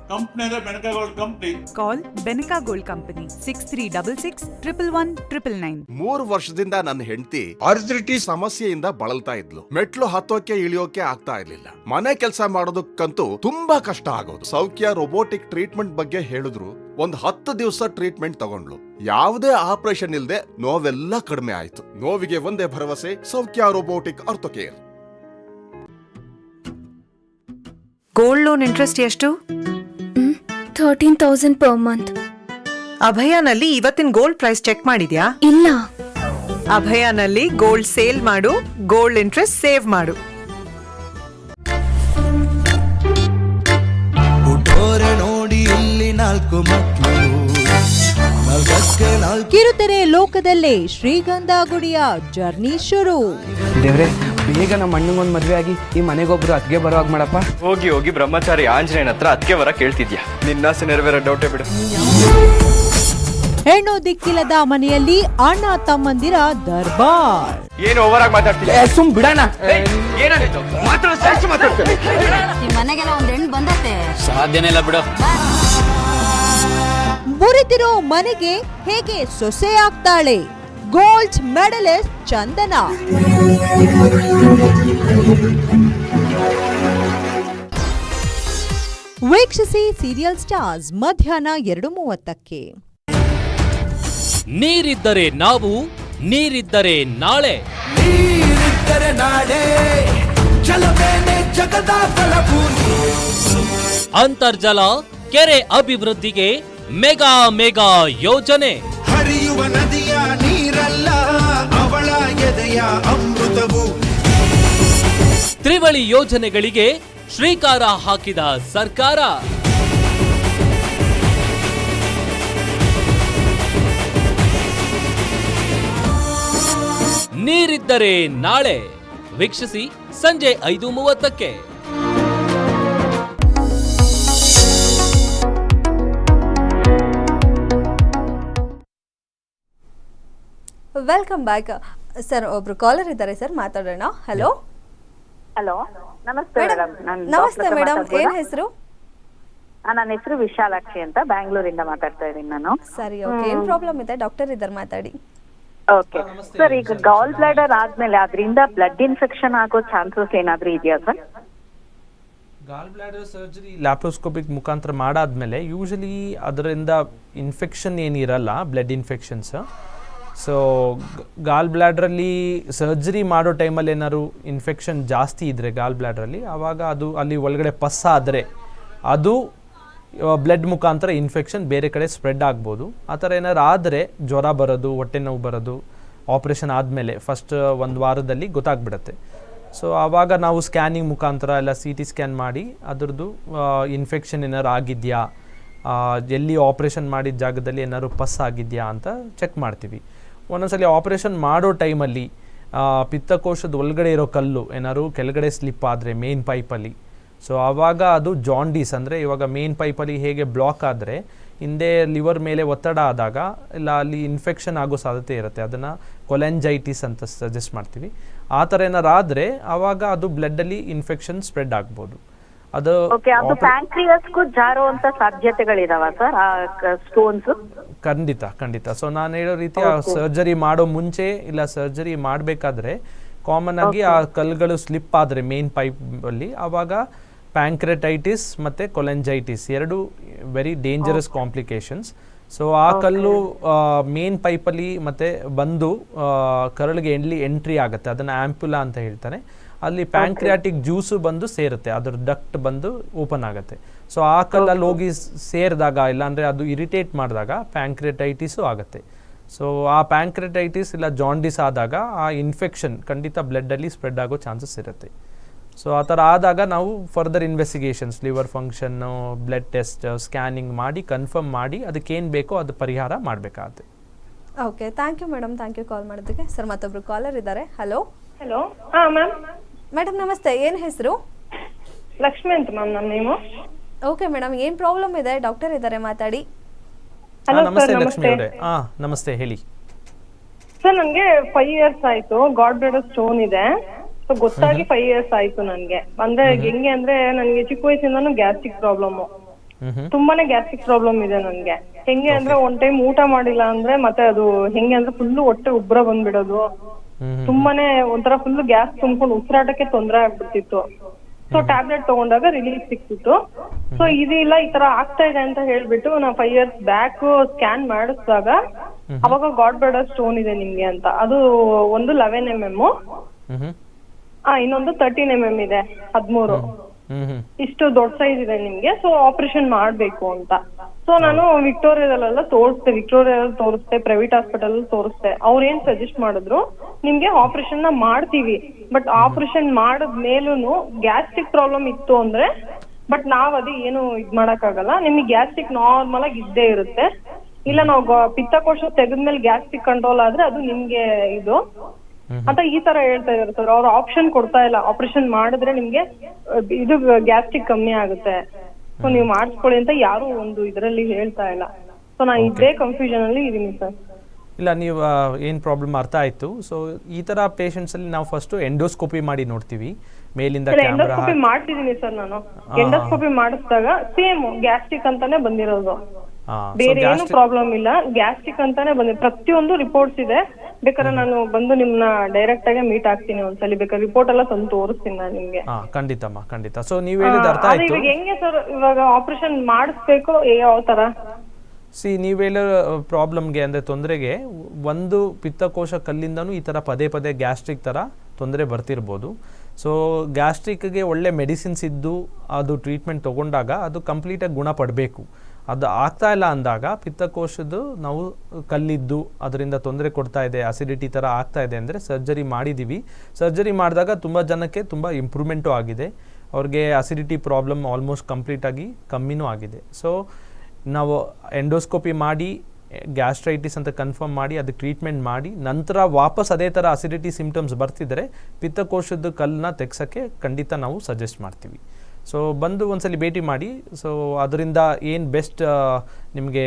ಕಂಪ್ನಿ ಅಂದ್ರೆ ಕಂಪ್ನಿ Benica Gold Company 6366 111 999. ಮೂರು ವರ್ಷದಿಂದ ನನ್ನ ಹೆಂಡತಿ ಅರ್ಜಿಟಿಸ್ ಸಮಸ್ಯೆಯಿಂದ ಬಳಲ್ತಾ ಇದ್ಲು. ಮೆಟ್ಲು ಹತ್ತೋಕೆ ಇಳಿಯೋಕೆ ಆಗ್ತಾ ಇರ್ಲಿಲ್ಲ. ಮನೆ ಕೆಲಸ ಮಾಡೋದಕ್ಕಂತೂ ತುಂಬಾ ಕಷ್ಟ ಆಗೋದು. ಸೌಖ್ಯ ರೋಬೋಟಿಕ್ ಟ್ರೀಟ್ಮೆಂಟ್ ಬಗ್ಗೆ ಹೇಳಿದ್ರು. ಒಂದ್ ಹತ್ತು ದಿವಸ ಟ್ರೀಟ್ಮೆಂಟ್ ತಗೊಂಡ್ಲು ಯಾವುದೇ ಆಪರೇಷನ್ ಇಲ್ಲದೆ ನೋವೆಲ್ಲ ಕಡಿಮೆ ಆಯ್ತು. ನೋವಿಗೆ ಒಂದೇ ಭರವಸೆ ಸೌಖ್ಯ robotic care gold loan interest ಎಷ್ಟು? ಥರ್ಟೀನ್ ತೌಸಂಡ್ ಪರ್ ಮಂತ್ ಅಭಯನಲ್ಲಿ ಇವತ್ತಿನ ಗೋಲ್ಡ್ ಪ್ರೈಸ್ ಚೆಕ್ ಮಾಡಿದ್ಯಾ? ಇಲ್ಲ. ಅಭಯನಲ್ಲಿ ಗೋಲ್ಡ್ ಸೇಲ್ ಮಾಡು ಗೋಲ್ಡ್ ಇಂಟ್ರೆಸ್ಟ್ ಸೇವ್ ಮಾಡು. ನೋಡಿ ಇಲ್ಲಿ ನಾಲ್ಕು ಮಕ್ಕಳು ನಾಲ್ಕು ಕಿರುತೆರೆ ಲೋಕದಲ್ಲೇ ಶ್ರೀಗಂಧ ಗುಡಿಯ ಜರ್ನಿ ಶುರು. ದೇವ್ರೆ ಬೇಗ ನಮ್ಮ ಅಣ್ಣಂಗೊಂದು ಮದ್ವೆ ಆಗಿ ಈ ಮನೆಗೊಬ್ರು ಅದ್ಗೆ ಬರುವಾಗ ಮಾಡಪ್ಪ. ಹೋಗಿ ಹೋಗಿ ಬ್ರಹ್ಮಚಾರಿ ಆಂಜನೇಯನ ಹತ್ರ ಅದ್ಕೆ ಬರ ಕೇಳ್ತಿದ್ಯಾ ನಿನ್ನಾಸೆ ನೆರವೇರ ಡೌಟೇ ಬಿಡು. ಹೆಣ್ಣು ದಿಕ್ಕಿಲ್ಲದ ಮನೆಯಲ್ಲಿ ಅಣ್ಣ ತಮ್ಮಂದಿರ ದರ್ಬಾರ್. ಏನು ಓವರ್ ಆಗಿ ಮಾತಾಡ್ತಿಲ್ಲ ಸುಮ್ ಬಿಡಣ. ಏನಾಗಿತ್ತು ಮಾತಾಡ ಮಾತಾಡ್ತೇನೆ ಮನೆಗೆಲ್ಲ ಒಂದ್ ಹೆಣ್ಣು ಬಂದತ್ತೆ ಸಾಧ್ಯನೇ ಇಲ್ಲ ಬಿಡು. ಮುರಿದಿರೋ ಮನೆಗೆ ಹೇಗೆ ಸೊಸೆ ಆಗ್ತಾಳೆ ಗೋಲ್ಡ್ ಮೆಡಲಿಸ್ಟ್ ಚಂದನ. ವೀಕ್ಷಿಸಿ ಸೀರಿಯಲ್ ಸ್ಟಾರ್ಸ್ ಮಧ್ಯಾಹ್ನ ಎರಡು ಮೂವತ್ತಕ್ಕೆ. ನೀರಿದ್ದರೆ ನಾವು ನೀರಿದ್ದರೆ ನಾಳೆ. ನೀರಿದ್ದರೆ ನಾಳೆ ಜಗದ ಫಲಭೂಮಿ. ಅಂತರ್ಜಲ ಕೆರೆ ಅಭಿವೃದ್ಧಿಗೆ ಮೆಗಾ ಮೆಗಾ ಯೋಜನೆ. ಹರಿಯುವ ನದಿಯ ನೀರಲ್ಲ ಅವಳ ಎದೆಯ ಅಮೃತವು. ತ್ರಿವಳಿ ಯೋಜನೆಗಳಿಗೆ ಶ್ರೀಕಾರ ಹಾಕಿದ ಸರ್ಕಾರ. ನೀರಿದ್ದರೆ ನಾಳೆ. ವೀಕ್ಷಿಸಿ ಸಂಜೆ ಐದು ಮೂವತ್ತಕ್ಕೆ. ವೆಲ್ಕಮ್ ಬ್ಯಾಕ್ ಸರ್ ಒಬ್ರು ಕಾಲರ್ ಇದ್ದಾರೆ. ಸರ್ ಮಾತಾಡೋಣ. ಹಲೋ ಹಲೋ ನಮಸ್ತೆ ನಮಸ್ತೆ ಮೇಡಮ್ ಏನ್ ಹೆಸರು? ನನ್ನ ಹೆಸರು ವಿಶಾಲಾಕ್ಷಿ ಅಂತ ಬ್ಯಾಂಗ್ಳೂರಿಂದ ಮಾತಾಡ್ತಾ ಇದ್ದೀನಿ ನಾನು. ಸರಿ ಓಕೆ ಏನ್ ಪ್ರಾಬ್ಲಮ್ ಇದೆ? ಡಾಕ್ಟರ್ ಇದ್ದಾರೆ ಮಾತಾಡಿ. ಓಕೆ ಸರ್ ಈಗ ಗಾಲ್ ಬ್ಲಾಡರ್ ಆದ್ಮೇಲೆ ಅದರಿಂದ ಬ್ಲಡ್ ಇನ್ಫೆಕ್ಷನ್ ಆಗೋ ಚಾನ್ಸಸ್ ಏನಾದ್ರೂ ಇದೆಯಾ sir gall bladder surgery laparoscopic ಮುಖಾಂತರ ಮಾಡಾದ್ಮೇಲೆ ಯೂಶಲಿ ಅದರಿಂದ ಇನ್ಫೆಕ್ಷನ್ ಏನಿರಲ್ಲ ಬ್ಲಡ್ ಇನ್ಫೆಕ್ಷನ್ಸ್ ಸೊ ಗಾಲ್ ಬ್ಲ್ಯಾಡ್ರಲ್ಲಿ ಸರ್ಜರಿ ಮಾಡೋ ಟೈಮಲ್ಲಿ ಏನಾದ್ರು ಇನ್ಫೆಕ್ಷನ್ ಜಾಸ್ತಿ ಇದ್ದರೆ ಗಾಲ್ ಬ್ಲ್ಯಾಡ್ರಲ್ಲಿ ಆವಾಗ ಅದು ಅಲ್ಲಿ ಒಳಗಡೆ ಪಸ್ ಆದರೆ ಅದು ಬ್ಲಡ್ ಮುಖಾಂತರ ಇನ್ಫೆಕ್ಷನ್ ಬೇರೆ ಕಡೆ ಸ್ಪ್ರೆಡ್ ಆಗ್ಬೋದು. ಆ ಥರ ಏನಾದ್ರು ಆದರೆ ಜ್ವರ ಬರೋದು, ಹೊಟ್ಟೆ ನೋವು ಬರೋದು ಆಪ್ರೇಷನ್ ಆದಮೇಲೆ ಫಸ್ಟ್ ಒಂದು ವಾರದಲ್ಲಿ ಗೊತ್ತಾಗ್ಬಿಡತ್ತೆ. ಸೊ ಆವಾಗ ನಾವು ಸ್ಕ್ಯಾನಿಂಗ್ ಮುಖಾಂತರ ಎಲ್ಲ ಸಿ ಟಿ ಸ್ಕ್ಯಾನ್ ಮಾಡಿ ಅದರದ್ದು ಇನ್ಫೆಕ್ಷನ್ ಏನಾರು ಆಗಿದೆಯಾ ಎಲ್ಲಿ ಆಪ್ರೇಷನ್ ಮಾಡಿದ ಜಾಗದಲ್ಲಿ ಏನಾದ್ರು ಪಸ್ ಆಗಿದೆಯಾ ಅಂತ ಚೆಕ್ ಮಾಡ್ತೀವಿ. ಒಂದೊಂದ್ಸಲಿ ಆಪರೇಷನ್ ಮಾಡೋ ಟೈಮಲ್ಲಿ ಪಿತ್ತಕೋಶದ ಒಳಗಡೆ ಇರೋ ಕಲ್ಲು, ಏನಾದ್ರು ಕೆಳಗಡೆ ಸ್ಲಿಪ್ ಆದರೆ ಮೇನ್ ಪೈಪಲ್ಲಿ ಸೊ ಆವಾಗ ಅದು ಜಾಂಡೀಸ್ ಅಂದರೆ ಇವಾಗ ಮೇನ್ ಪೈಪಲ್ಲಿ ಹೇಗೆ ಬ್ಲಾಕ್ ಆದರೆ, ಹಿಂದೆ ಲಿವರ್ ಮೇಲೆ ಒತ್ತಡ ಆದಾಗ, ಇಲ್ಲ ಅಲ್ಲಿ ಇನ್ಫೆಕ್ಷನ್ ಆಗೋ ಸಾಧ್ಯತೆ ಇರುತ್ತೆ. ಅದನ್ನು ಕೊಲೆಂಜೈಟಿಸ್ ಅಂತ ಸಜೆಸ್ಟ್ ಮಾಡ್ತೀವಿ. ಆ ಥರ ಏನಾರು ಆದರೆ ಆವಾಗ ಅದು ಬ್ಲಡ್ಡಲ್ಲಿ ಇನ್ಫೆಕ್ಷನ್ ಸ್ಪ್ರೆಡ್ ಆಗ್ಬೋದು. ಅದು ಓಕೆ ಅದು oper- ಪ್ಯಾಂಕ್ರಿಯಸ್ಗೂ ಜಾರೋ ಅಂತ ಸಾಧ್ಯತೆಗಳಿದಾವ ಸರ್ ಆ ಸ್ಟೋನ್ಸ್ ಖಂಡಿತ ಖಂಡಿತ. ಸೊ ನಾನು ಹೇಳೋ ರೀತಿ ಆ ಸರ್ಜರಿ ಮಾಡೋ ಮುಂಚೆ ಇಲ್ಲ ಸರ್ಜರಿ ಮಾಡಬೇಕಾದ್ರೆ ಕಾಮನ್ ಆಗಿ ಆ ಕಲ್ಲುಗಳು ಸ್ಲಿಪ್ ಆದರೆ ಮೇನ್ ಪೈಪ್ ಅಲ್ಲಿ. ಆವಾಗ ಪ್ಯಾಂಕ್ರೆಟೈಟಿಸ್ ಮತ್ತು ಕೊಲೆಂಜೈಟಿಸ್ ಎರಡು ವೆರಿ ಡೇಂಜರಸ್ ಕಾಂಪ್ಲಿಕೇಶನ್ಸ್ ಸೊ ಆ ಕಲ್ಲು ಮೇನ್ ಪೈಪಲ್ಲಿ ಮತ್ತೆ ಬಂದು ಆ, ಕರಳಿಗೆ ಎಂಡ್ಲಿ ಎಂಟ್ರಿ ಆಗುತ್ತೆ. ಅದನ್ನು ಆಂಪ್ಯುಲಾ ಅಂತ ಹೇಳ್ತಾರೆ. ಅಲ್ಲಿ ಪ್ಯಾಂಕ್ರಿಯಾಟಿಕ್ ಜ್ಯೂಸು ಬಂದು ಸೇರುತ್ತೆ ಅದ್ರ ಡಕ್ಟ್ ಬಂದು ಓಪನ್ ಆಗುತ್ತೆ. ಸೊ ಆ ಕಲ್ಲಲ್ಲಿ ಹೋಗಿ ಸೇರಿದಾಗ ಇಲ್ಲಾಂದರೆ ಅದು ಇರಿಟೇಟ್ ಮಾಡಿದಾಗ ಪ್ಯಾಂಕ್ರಿಯಟೈಟಿಸ್ ಆಗುತ್ತೆ. ಸೊ ಆ ಪ್ಯಾಂಕ್ರಿಯಟೈಟಿಸ್ ಇಲ್ಲ ಜಾಂಡಿಸ್ ಆದಾಗ ಆ ಇನ್ಫೆಕ್ಷನ್ ಖಂಡಿತ ಬ್ಲಡ್ಡಲ್ಲಿ ಸ್ಪ್ರೆಡ್ ಆಗೋ ಚಾನ್ಸಸ್ ಇರುತ್ತೆ. ಸೊ ಆ ಥರ ಆದಾಗ ನಾವು further investigations liver function blood test scanning ಮಾಡಿ ಕನ್ಫರ್ಮ್ ಮಾಡಿ ಅದಕ್ಕೇನು ಬೇಕೋ ಅದು ಪರಿಹಾರ ಮಾಡಬೇಕಾಗುತ್ತೆ. Okay thank you madam thank you call ಮಾಡೋದಕ್ಕೆ ಸರ್ ಮತ್ತೊಬ್ರು ಕಾಲರ್ ಇದ್ದಾರೆ. ಹಲೋ ಹಲೋ ಹಾಂ ಮ್ಯಾಮ್ ಮೇಡಮ್ ನಮಸ್ತೆ. ಏನ್ ಹೆಸರು? ಲಕ್ಷ್ಮಿ ಅಂತ ಮ್ಯಾಮ್ ನಮ್ಮ ನೇಮು. ಓಕೆ ಮೇಡಮ್ ಏನ್ ಪ್ರಾಬ್ಲಮ್ ಇದೆ? ಡಾಕ್ಟರ್ ಇದ್ದಾರೆ ಮಾತಾಡಿ. ಹಾ, ನಮಸ್ತೆ ಲಕ್ಷ್ಮಿ ಅವರೇ. ಹಾ ನಮಸ್ತೆ ಹೇಳಿ. ಸರ್ ನನಗೆ ಫೈವ್ ಇಯರ್ಸ್ ಆಯ್ತು. ಗಾಡ್ ಬ್ಲಡ್ ಸ್ಟೋನ್ ಇದೆ. ಸೊ ಗೊತ್ತಾಗಿ ಫೈವ್ ಇಯರ್ಸ್ ಆಯ್ತು ನನಗೆ ಅಂದ್ರೆ ಹೆಂಗೆ ಅಂದ್ರೆ ನನಗೆ ಚಿಕ್ಕ ವಯಸ್ಸಿಂದನು ಗ್ಯಾಸ್ಟ್ರಿಕ್ ಪ್ರಾಬ್ಲಮ್ ಹ್ಮ್ ಹ್ಮ್. ತುಂಬಾನೇ ಗ್ಯಾಸ್ಟ್ರಿಕ್ ಪ್ರಾಬ್ಲಮ್ ಇದೆ ನನಗೆ ಹೆಂಗೆ ಅಂದ್ರೆ ಒನ್ ಟೈಮ್ ಊಟ ಮಾಡಿಲ್ಲ ಅಂದ್ರೆ ಮತ್ತೆ ಅದು ಹೆಂಗೆ ಅಂದ್ರೆ ಫುಲ್ ಹೊಟ್ಟೆ ಉಬ್ಬರ ಬಂದ್ಬಿಡೋದು. ತುಂಬಾನೇ ಒಂಥರ ಫುಲ್ ಗ್ಯಾಸ್ ತುಂಬ್ಕೊಂಡು ಉಸಿರಾಟಕ್ಕೆ ತೊಂದರೆ ಆಗ್ಬಿಡ್ತಿತ್ತು. ಸೊ ಟ್ಯಾಬ್ಲೆಟ್ ತಗೊಂಡಾಗ ರಿಲೀಫ್ ಸಿಕ್ತಿತ್ತು. ಸೊ ಇದಿಲ್ಲ ಈ ತರ ಆಗ್ತಾ ಇದೆ ಅಂತ ಹೇಳ್ಬಿಟ್ಟು ನಾ ಫೈವ್ ಇಯರ್ಸ್ ಬ್ಯಾಕ್ ಸ್ಕ್ಯಾನ್ ಮಾಡಿಸಿದಾಗ ಅವಾಗ ಗಾಡ್ ಬ್ಲಡರ್ ಸ್ಟೋನ್ ಇದೆ ನಿಮ್ಗೆ ಅಂತ. ಅದು ಒಂದು ಲೆವೆನ್ ಎಂ ಎಂ ಇನ್ನೊಂದು ತರ್ಟೀನ್ ಎಂ ಎಂ ಇದೆ ಹದ್ಮೂರು. ಇಷ್ಟು ದೊಡ್ಡ ಸೈಜ್ ಇದೆ ನಿಮ್ಗೆ ಸೊ ಆಪರೇಷನ್ ಮಾಡ್ಬೇಕು ಅಂತ. ಸೊ ನಾನು ವಿಕ್ಟೋರಿಯಾದಲ್ಲೆಲ್ಲ ತೋರಿಸ್ದೆ ವಿಕ್ಟೋರಿಯಾದಲ್ಲಿ ತೋರಿಸ್ತೆ ಪ್ರೈವೇಟ್ ಹಾಸ್ಪಿಟಲ್ ತೋರಿಸ್ತೆ. ಅವ್ರ ಏನ್ ಸಜೆಸ್ಟ್ ಮಾಡಿದ್ರು ನಿಮ್ಗೆ ಆಪರೇಷನ್ನ ಮಾಡ್ತೀವಿ. ಬಟ್ ಆಪರೇಷನ್ ಮಾಡದ್ ಮೇಲೂ ಗ್ಯಾಸ್ಟ್ರಿಕ್ ಪ್ರಾಬ್ಲಮ್ ಇತ್ತು ಅಂದ್ರೆ ಬಟ್ ನಾವ್ ಅದು ಏನು ಇದ್ ಮಾಡಕ್ಕಾಗಲ್ಲ. ನಿಮಗೆ ಗ್ಯಾಸ್ಟ್ರಿಕ್ ನಾರ್ಮಲ್ ಆಗಿ ಇದ್ದೇ ಇರುತ್ತೆ. ಇಲ್ಲ ನಾವು ಪಿತ್ತಕೋಶ ತೆಗೆದ್ಮೇಲೆ ಗ್ಯಾಸ್ಟ್ರಿಕ್ ಕಂಟ್ರೋಲ್ ಆದ್ರೆ ಅದು ನಿಮ್ಗೆ ಇದು. ಅಂತ ಈ ತರ ಹೇಳ್ತಾ ಇದಾರೆ ಸರ್ ಅವ್ರು ಆಪ್ಷನ್ ಕೊಡ್ತಾ ಇಲ್ಲ. ಆಪರೇಷನ್ ಮಾಡಿದ್ರೆ ನಿಮ್ಗೆ ಇದು ಗ್ಯಾಸ್ಟ್ರಿಕ್ ಕಮ್ಮಿ ಆಗುತ್ತೆ. ಸೊ ನೀವು ಮಾಡಿಸ್ಕೊಳ್ಳಿ ಅಂತ ಯಾರು ಒಂದು ಇದರಲ್ಲಿ ಹೇಳ್ತಾ ಇಲ್ಲ. ಸೊ ನಾ ಇದೇ ಕನ್ಫ್ಯೂಷನ್ ಅಲ್ಲಿ ಇದೀನಿ ಸರ್ ಇಲ್ಲ ನೀವು ಏನು ಪ್ರಾಬ್ಲಮ್ ಅರ್ಥ ಆಯ್ತು. ಸೊ ಈ ತರ ಥರ ಪೇಷಂಟ್ಸಲ್ಲಿ ನಾವು ಫಸ್ಟ್ ಎಂಡೋಸ್ಕೋಪಿ ಮಾಡಿ ನೋಡ್ತೀವಿ. ಮೇಲಿಂದ ಕ್ಯಾಮ್ರಾ ಎಂಡೋಸ್ಕೋಪಿ ಮಾಡ್ತಿದೀನಿ ಸರ್ ನಾನು. ಎಂಡೋಸ್ಕೋಪಿ ಮಾಡಿಸಿದಾಗ ಸೇಮ್ ಗ್ಯಾಸ್ಟ್ರಿಕ್ ಅಂತಾನೆ ಬಂದಿರೋದು. ಬೇರೆ ಏನು ಪ್ರಾಬ್ಲಮ್ ಇಲ್ಲ. ಗ್ಯಾಸ್ಟ್ರಿಕ್ ಅಂತಾನೆ ಬಂದಿದೆ. ಪ್ರತಿಯೊಂದು ರಿಪೋರ್ಟ್ಸ್ ಇದೆ. ಬೇಕಾದ್ರೆ ನಾನು ಬಂದು ನಿಮ್ನ ಡೈರೆಕ್ಟ್ ಆಗಿ ಮೀಟ್ ಆಗ್ತೀನಿ ಒಂದ್ಸಲಿ. ಬೇಕಾದ್ರೆ ರಿಪೋರ್ಟ್ ಎಲ್ಲ ತಂದು ತೋರಿಸ್ತೀನಿ ನಾನು ನಿಮ್ಗೆ. ಖಂಡಿತ ಖಂಡಿತಮ್ಮ ಖಂಡಿತ. ಸೊ ನೀವು ಹೇಳಿದ ಅರ್ಥ ಆಯ್ತು ಆಯಿತು. ಇವಾಗ ಹೆಂಗೆ ಸರ್ ಇವಾಗ ಆಪರೇಷನ್ ಮಾಡಿಸ್ಬೇಕು ಯಾವ ತರ? ಸಿ ನೀವು ಹೇಳೋ ಪ್ರಾಬ್ಲಮ್ಗೆ ಅಂದರೆ ತೊಂದರೆಗೆ ಒಂದು ಪಿತ್ತಕೋಶ ಕಲ್ಲಿಂದನೂ ಈ ಥರ ಪದೇ ಪದೇ ಗ್ಯಾಸ್ಟ್ರಿಕ್ ಥರ ತೊಂದರೆ ಬರ್ತಿರ್ಬೋದು. ಸೊ ಗ್ಯಾಸ್ಟ್ರಿಕ್ಗೆ ಒಳ್ಳೆ ಮೆಡಿಸಿನ್ಸ್ ಇದ್ದು ಅದು ಟ್ರೀಟ್ಮೆಂಟ್ ತೊಗೊಂಡಾಗ ಅದು ಕಂಪ್ಲೀಟಾಗಿ ಗುಣಪಡಬೇಕು ಅದು ಆಗ್ತಾ ಇಲ್ಲ ಅಂದಾಗ ಪಿತ್ತಕೋಶದ್ದು ನಾವು ಕಲ್ಲಿದ್ದು, ಅದರಿಂದ ತೊಂದರೆ ಕೊಡ್ತಾ ಇದೆ ಅಸಿಡಿಟಿ ಥರ ಆಗ್ತಾ ಇದೆ ಅಂದರೆ ಸರ್ಜರಿ ಮಾಡಿದ್ದೀವಿ. ಸರ್ಜರಿ ಮಾಡಿದಾಗ ತುಂಬ ಜನಕ್ಕೆ ತುಂಬ ಇಂಪ್ರೂವ್ಮೆಂಟು ಆಗಿದೆ. ಅವ್ರಿಗೆ ಅಸಿಡಿಟಿ ಪ್ರಾಬ್ಲಮ್ ಆಲ್ಮೋಸ್ಟ್ ಕಂಪ್ಲೀಟಾಗಿ ಕಮ್ಮಿನೂ ಆಗಿದೆ. ಸೊ ನಾವು ಎಂಡೋಸ್ಕೋಪಿ ಮಾಡಿ ಗ್ಯಾಸ್ಟ್ರೈಟಿಸ್ ಅಂತ ಕನ್ಫರ್ಮ್ ಮಾಡಿ, ಅದು ಟ್ರೀಟ್ಮೆಂಟ್ ಮಾಡಿ, ನಂತರ ವಾಪಸ್ ಅದೇ ಥರ ಅಸಿಡಿಟಿ ಸಿಂಪ್ಟಮ್ಸ್ ಬರ್ತಿದ್ದರೆ ಪಿತ್ತಕೋಶದ ಕಲ್ಲನ್ನ ತೆಗ್ಸೋಕ್ಕೆ ಖಂಡಿತ ನಾವು ಸಜೆಸ್ಟ್ ಮಾಡ್ತೀವಿ. ಸೊ ಬಂದು ಒಂದ್ಸಲಿ ಭೇಟಿ ಮಾಡಿ. ಸೊ ಅದರಿಂದ ಏನು ಬೆಸ್ಟ್ ನಿಮಗೆ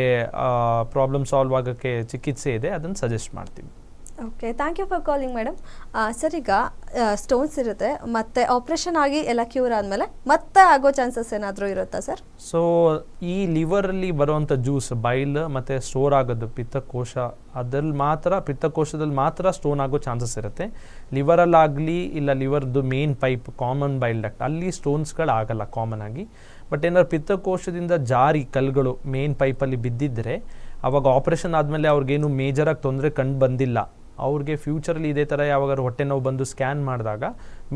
ಪ್ರಾಬ್ಲಮ್ ಸಾಲ್ವ್ ಆಗೋಕ್ಕೆ ಚಿಕಿತ್ಸೆ ಇದೆ, ಅದನ್ನು ಸಜೆಸ್ಟ್ ಮಾಡ್ತೀವಿ okay thank you for calling madam sir ಈಗ ಸ್ಟೋನ್ಸ್ ಇರುತ್ತೆ. ಮತ್ತೆ ಆಪ್ರೇಷನ್ ಆಗಿ ಎಲ್ಲ ಕ್ಯೂರ್ ಆದಮೇಲೆ ಮತ್ತೆ ಆಗೋ ಚಾನ್ಸಸ್ ಏನಾದರೂ ಇರುತ್ತಾ ಸರ್ ಸೊ ಈ ಲಿವರಲ್ಲಿ ಬರುವಂಥ ಜ್ಯೂಸ್ ಬೈಲ್ ಮತ್ತು ಸ್ಟೋರ್ ಆಗೋದು, ಪಿತ್ತಕೋಶ ಅದ್ರಲ್ಲಿ ಮಾತ್ರ ಪಿತ್ತಕೋಶದಲ್ಲಿ ಮಾತ್ರ ಸ್ಟೋನ್ ಆಗೋ ಚಾನ್ಸಸ್ ಇರುತ್ತೆ. ಲಿವರಲ್ಲಾಗಲಿ ಇಲ್ಲ ಲಿವರ್ದು main pipe common bile duct ಅಲ್ಲಿ ಸ್ಟೋನ್ಸ್ಗಳು ಆಗಲ್ಲ ಕಾಮನ್ ಆಗಿ. ಬಟ್ ಏನಾದ್ರು ಪಿತ್ತಕೋಶದಿಂದ ಜಾರಿ ಕಲ್ಗಳು ಮೇನ್ ಪೈಪಲ್ಲಿ ಬಿದ್ದಿದ್ದರೆ ಅವಾಗ ಆಪ್ರೇಷನ್ ಆದಮೇಲೆ ಅವ್ರಿಗೇನು ಮೇಜರಾಗಿ ತೊಂದರೆ ಕಂಡು ಬಂದಿಲ್ಲ. ಅವ್ರಿಗೆ ಫ್ಯೂಚರಲ್ಲಿ ಇದೇ ಥರ ಯಾವಾಗಾದ್ರು ಹೊಟ್ಟೆ ನೋವು ಬಂದು ಸ್ಕ್ಯಾನ್ ಮಾಡಿದಾಗ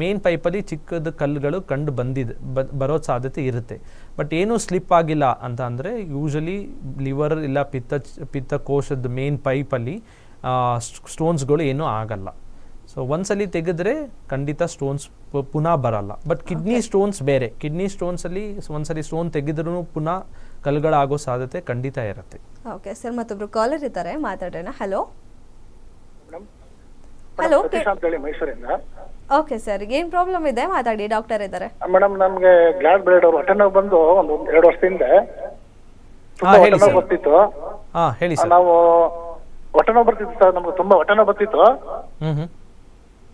ಮೇನ್ ಪೈಪಲ್ಲಿ ಚಿಕ್ಕದ ಕಲ್ಲುಗಳು ಕಂಡು ಬಂದಿದೆ ಬ ಬರೋ ಸಾಧ್ಯತೆ ಇರುತ್ತೆ. ಬಟ್ ಏನೂ ಸ್ಲಿಪ್ ಆಗಿಲ್ಲ ಅಂತ ಅಂದರೆ ಯೂಶಲಿ ಲಿವರ್ ಇಲ್ಲ ಪಿತ್ತ ಪಿತ್ತಕೋಶದ ಮೇನ್ ಪೈಪಲ್ಲಿ ಸ್ಟೋನ್ಸ್ಗಳು ಏನೂ ಆಗಲ್ಲ. ಸೊ ಒಂದ್ಸಲಿ ತೆಗೆದ್ರೆ ಖಂಡಿತ ಸ್ಟೋನ್ಸ್ ಪುನಃ ಬರಲ್ಲ. ಬಟ್ ಕಿಡ್ನಿ ಸ್ಟೋನ್ಸ್ ಬೇರೆ. ಕಿಡ್ನಿ ಸ್ಟೋನ್ಸಲ್ಲಿ ಒಂದ್ಸಲಿ ಸ್ಟೋನ್ ತೆಗೆದ್ರೂ ಪುನಃ ಕಲ್ಗಳಾಗೋ ಸಾಧ್ಯತೆ ಖಂಡಿತ ಇರುತ್ತೆ. ಓಕೆ ಸರ್ ಮತ್ತೊಬ್ರು ಕಾಲರ್ ಇದ್ದಾರೆ ಮಾತಾಡೋಣ. ಹಲೋ ಹಲೋ ಅಂತ ಹೇಳಿ ಮೈಸೂರಿಂದ. ಓಕೆ ಸರ್ ಏನು ಪ್ರಾಬ್ಲಮ್ ಇದೆ? ಮಾತಾಡಿ ಡಾಕ್ಟರ್ ಇದ್ದಾರೆ. ಮೇಡಮ್ ನಮ್ಗೆ ಗ್ಲಾಡ್ ಬ್ಲೇಡ್ ಅವರು ಹೊಟ್ಟೆ ನೋವು ಬಂದು ಒಂದು ಎರಡು ವರ್ಷದಿಂದ ಹಾ, ಹೇಳಿ ಹೊಟ್ಟೆ ನೋವು ಸರ್. ಬರ್ತಿತ್ತು. ಹಾಂ ಹೇಳಿ ಸರ್ ನಾವು ಹೊಟ್ಟೆ ನೋವು ಬರ್ತಿತ್ತು ಸರ್ ನಮ್ಗೆ ತುಂಬಾ ಹೊಟ್ಟೆ ನೋವು ಬರ್ತಿತ್ತು.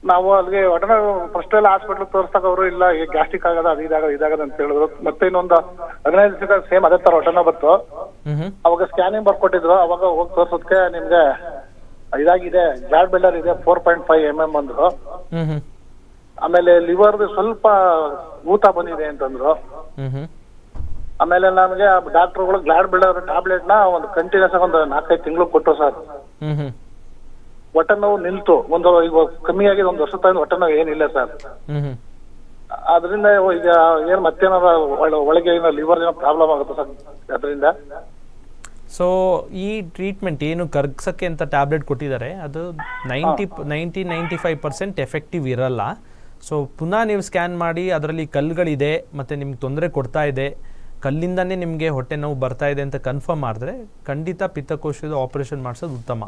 ನಾವು ಅಲ್ಲಿಗೆ ಹೊಟ್ಟೆ ನೋವು ಫಸ್ಟ್ ಎಲ್ಲ ಹಾಸ್ಪಿಟ್ಲ್ ತೋರಿಸ್ದಾಗ ಅವರು ಇಲ್ಲ ಗ್ಯಾಸ್ಟ್ರಿಕ್ ಆಗದ ಅದು ಇದಾಗದ ಇದಾಗದ ಅಂತ ಹೇಳಿದ್ರು. ಮತ್ತೆ ಇನ್ನೊಂದು ಹದಿನೈದು ದಿವಸ ಸೇಮ್ ಅದೇ ತರ ಹೊಟ್ಟೆ ನೋವು ಹ್ಞೂ ಅವಾಗ ಸ್ಕ್ಯಾನಿಂಗ್ ಬರ್ಕೊಟ್ಟಿದ್ರು. ಅವಾಗ ಹೋಗಿ ತೋರ್ಸೋದಕ್ಕೆ ನಿಮ್ಗೆ ಇದಾಗಿದೆ ಗ್ಲಾಡ್ ಬಿಲ್ಡರ್ ಇದೆ four point five M M ಅಂದ್ರು. ಹ್ಞೂ ಆಮೇಲೆ ಲಿವರ್ ಸ್ವಲ್ಪ ಊತ ಬಂದಿದೆ ಅಂತಂದ್ರು. ಹ್ಮ್ ಹ್ಞೂ ಆಮೇಲೆ ನಮಗೆ ಡಾಕ್ಟರ್ಗಳು ಗ್ಲಾಡ್ ಬಿಲ್ಡರ್ ಟ್ಯಾಬ್ಲೆಟ್ನ ಒಂದು ಕಂಟಿನ್ಯೂಸ್ ಒಂದು ನಾಲ್ಕೈದು ತಿಂಗಳು ಕೊಟ್ಟರು ಸರ್ ಹ್ಮ್ ಹೊಟ್ಟೆ ನೋವು ನಿಲ್ತು. ಒಂದು ಈಗ ಕಮ್ಮಿ ಆಗಿದೆ ಒಂದು ವರ್ಷ ತಗೊಂಡು ಹೊಟ್ಟೆ ನೋವು ಏನಿಲ್ಲ ಸರ್. ಹ್ಮ್ ಅದರಿಂದ ಈಗ ಏನ್ ಮತ್ತೇನಾರ ಒಳ- ಒಳಗೆ ಏನೋ ಲಿವರ್ ಏನೋ ಪ್ರಾಬ್ಲಮ್ ಆಗುತ್ತೆ ಸರ್? ಅದರಿಂದ? ಸೊ ಈ ಟ್ರೀಟ್ಮೆಂಟ್ ಏನು ಕರ್ಗ್ಸಕ್ಕೆ ಅಂತ ಟ್ಯಾಬ್ಲೆಟ್ ಕೊಟ್ಟಿದ್ದಾರೆ ಅದು ninety ninety ninety five percent effective ಇರಲ್ಲ. ಸೊ ಪುನಃ ನೀವು ಸ್ಕ್ಯಾನ್ ಮಾಡಿ ಅದರಲ್ಲಿ ಕಲ್ಲುಗಳಿದೆ ಮತ್ತು ನಿಮ್ಗೆ ತೊಂದರೆ ಕೊಡ್ತಾ ಇದೆ ಕಲ್ಲಿಂದನೇ ನಿಮಗೆ ಹೊಟ್ಟೆ ನೋವು ಬರ್ತಾ ಇದೆ ಅಂತ ಕನ್ಫರ್ಮ್ ಮಾಡಿದ್ರೆ ಖಂಡಿತ ಪಿತ್ತಕೋಶದ ಆಪರೇಷನ್ ಮಾಡಿಸೋದು ಉತ್ತಮ.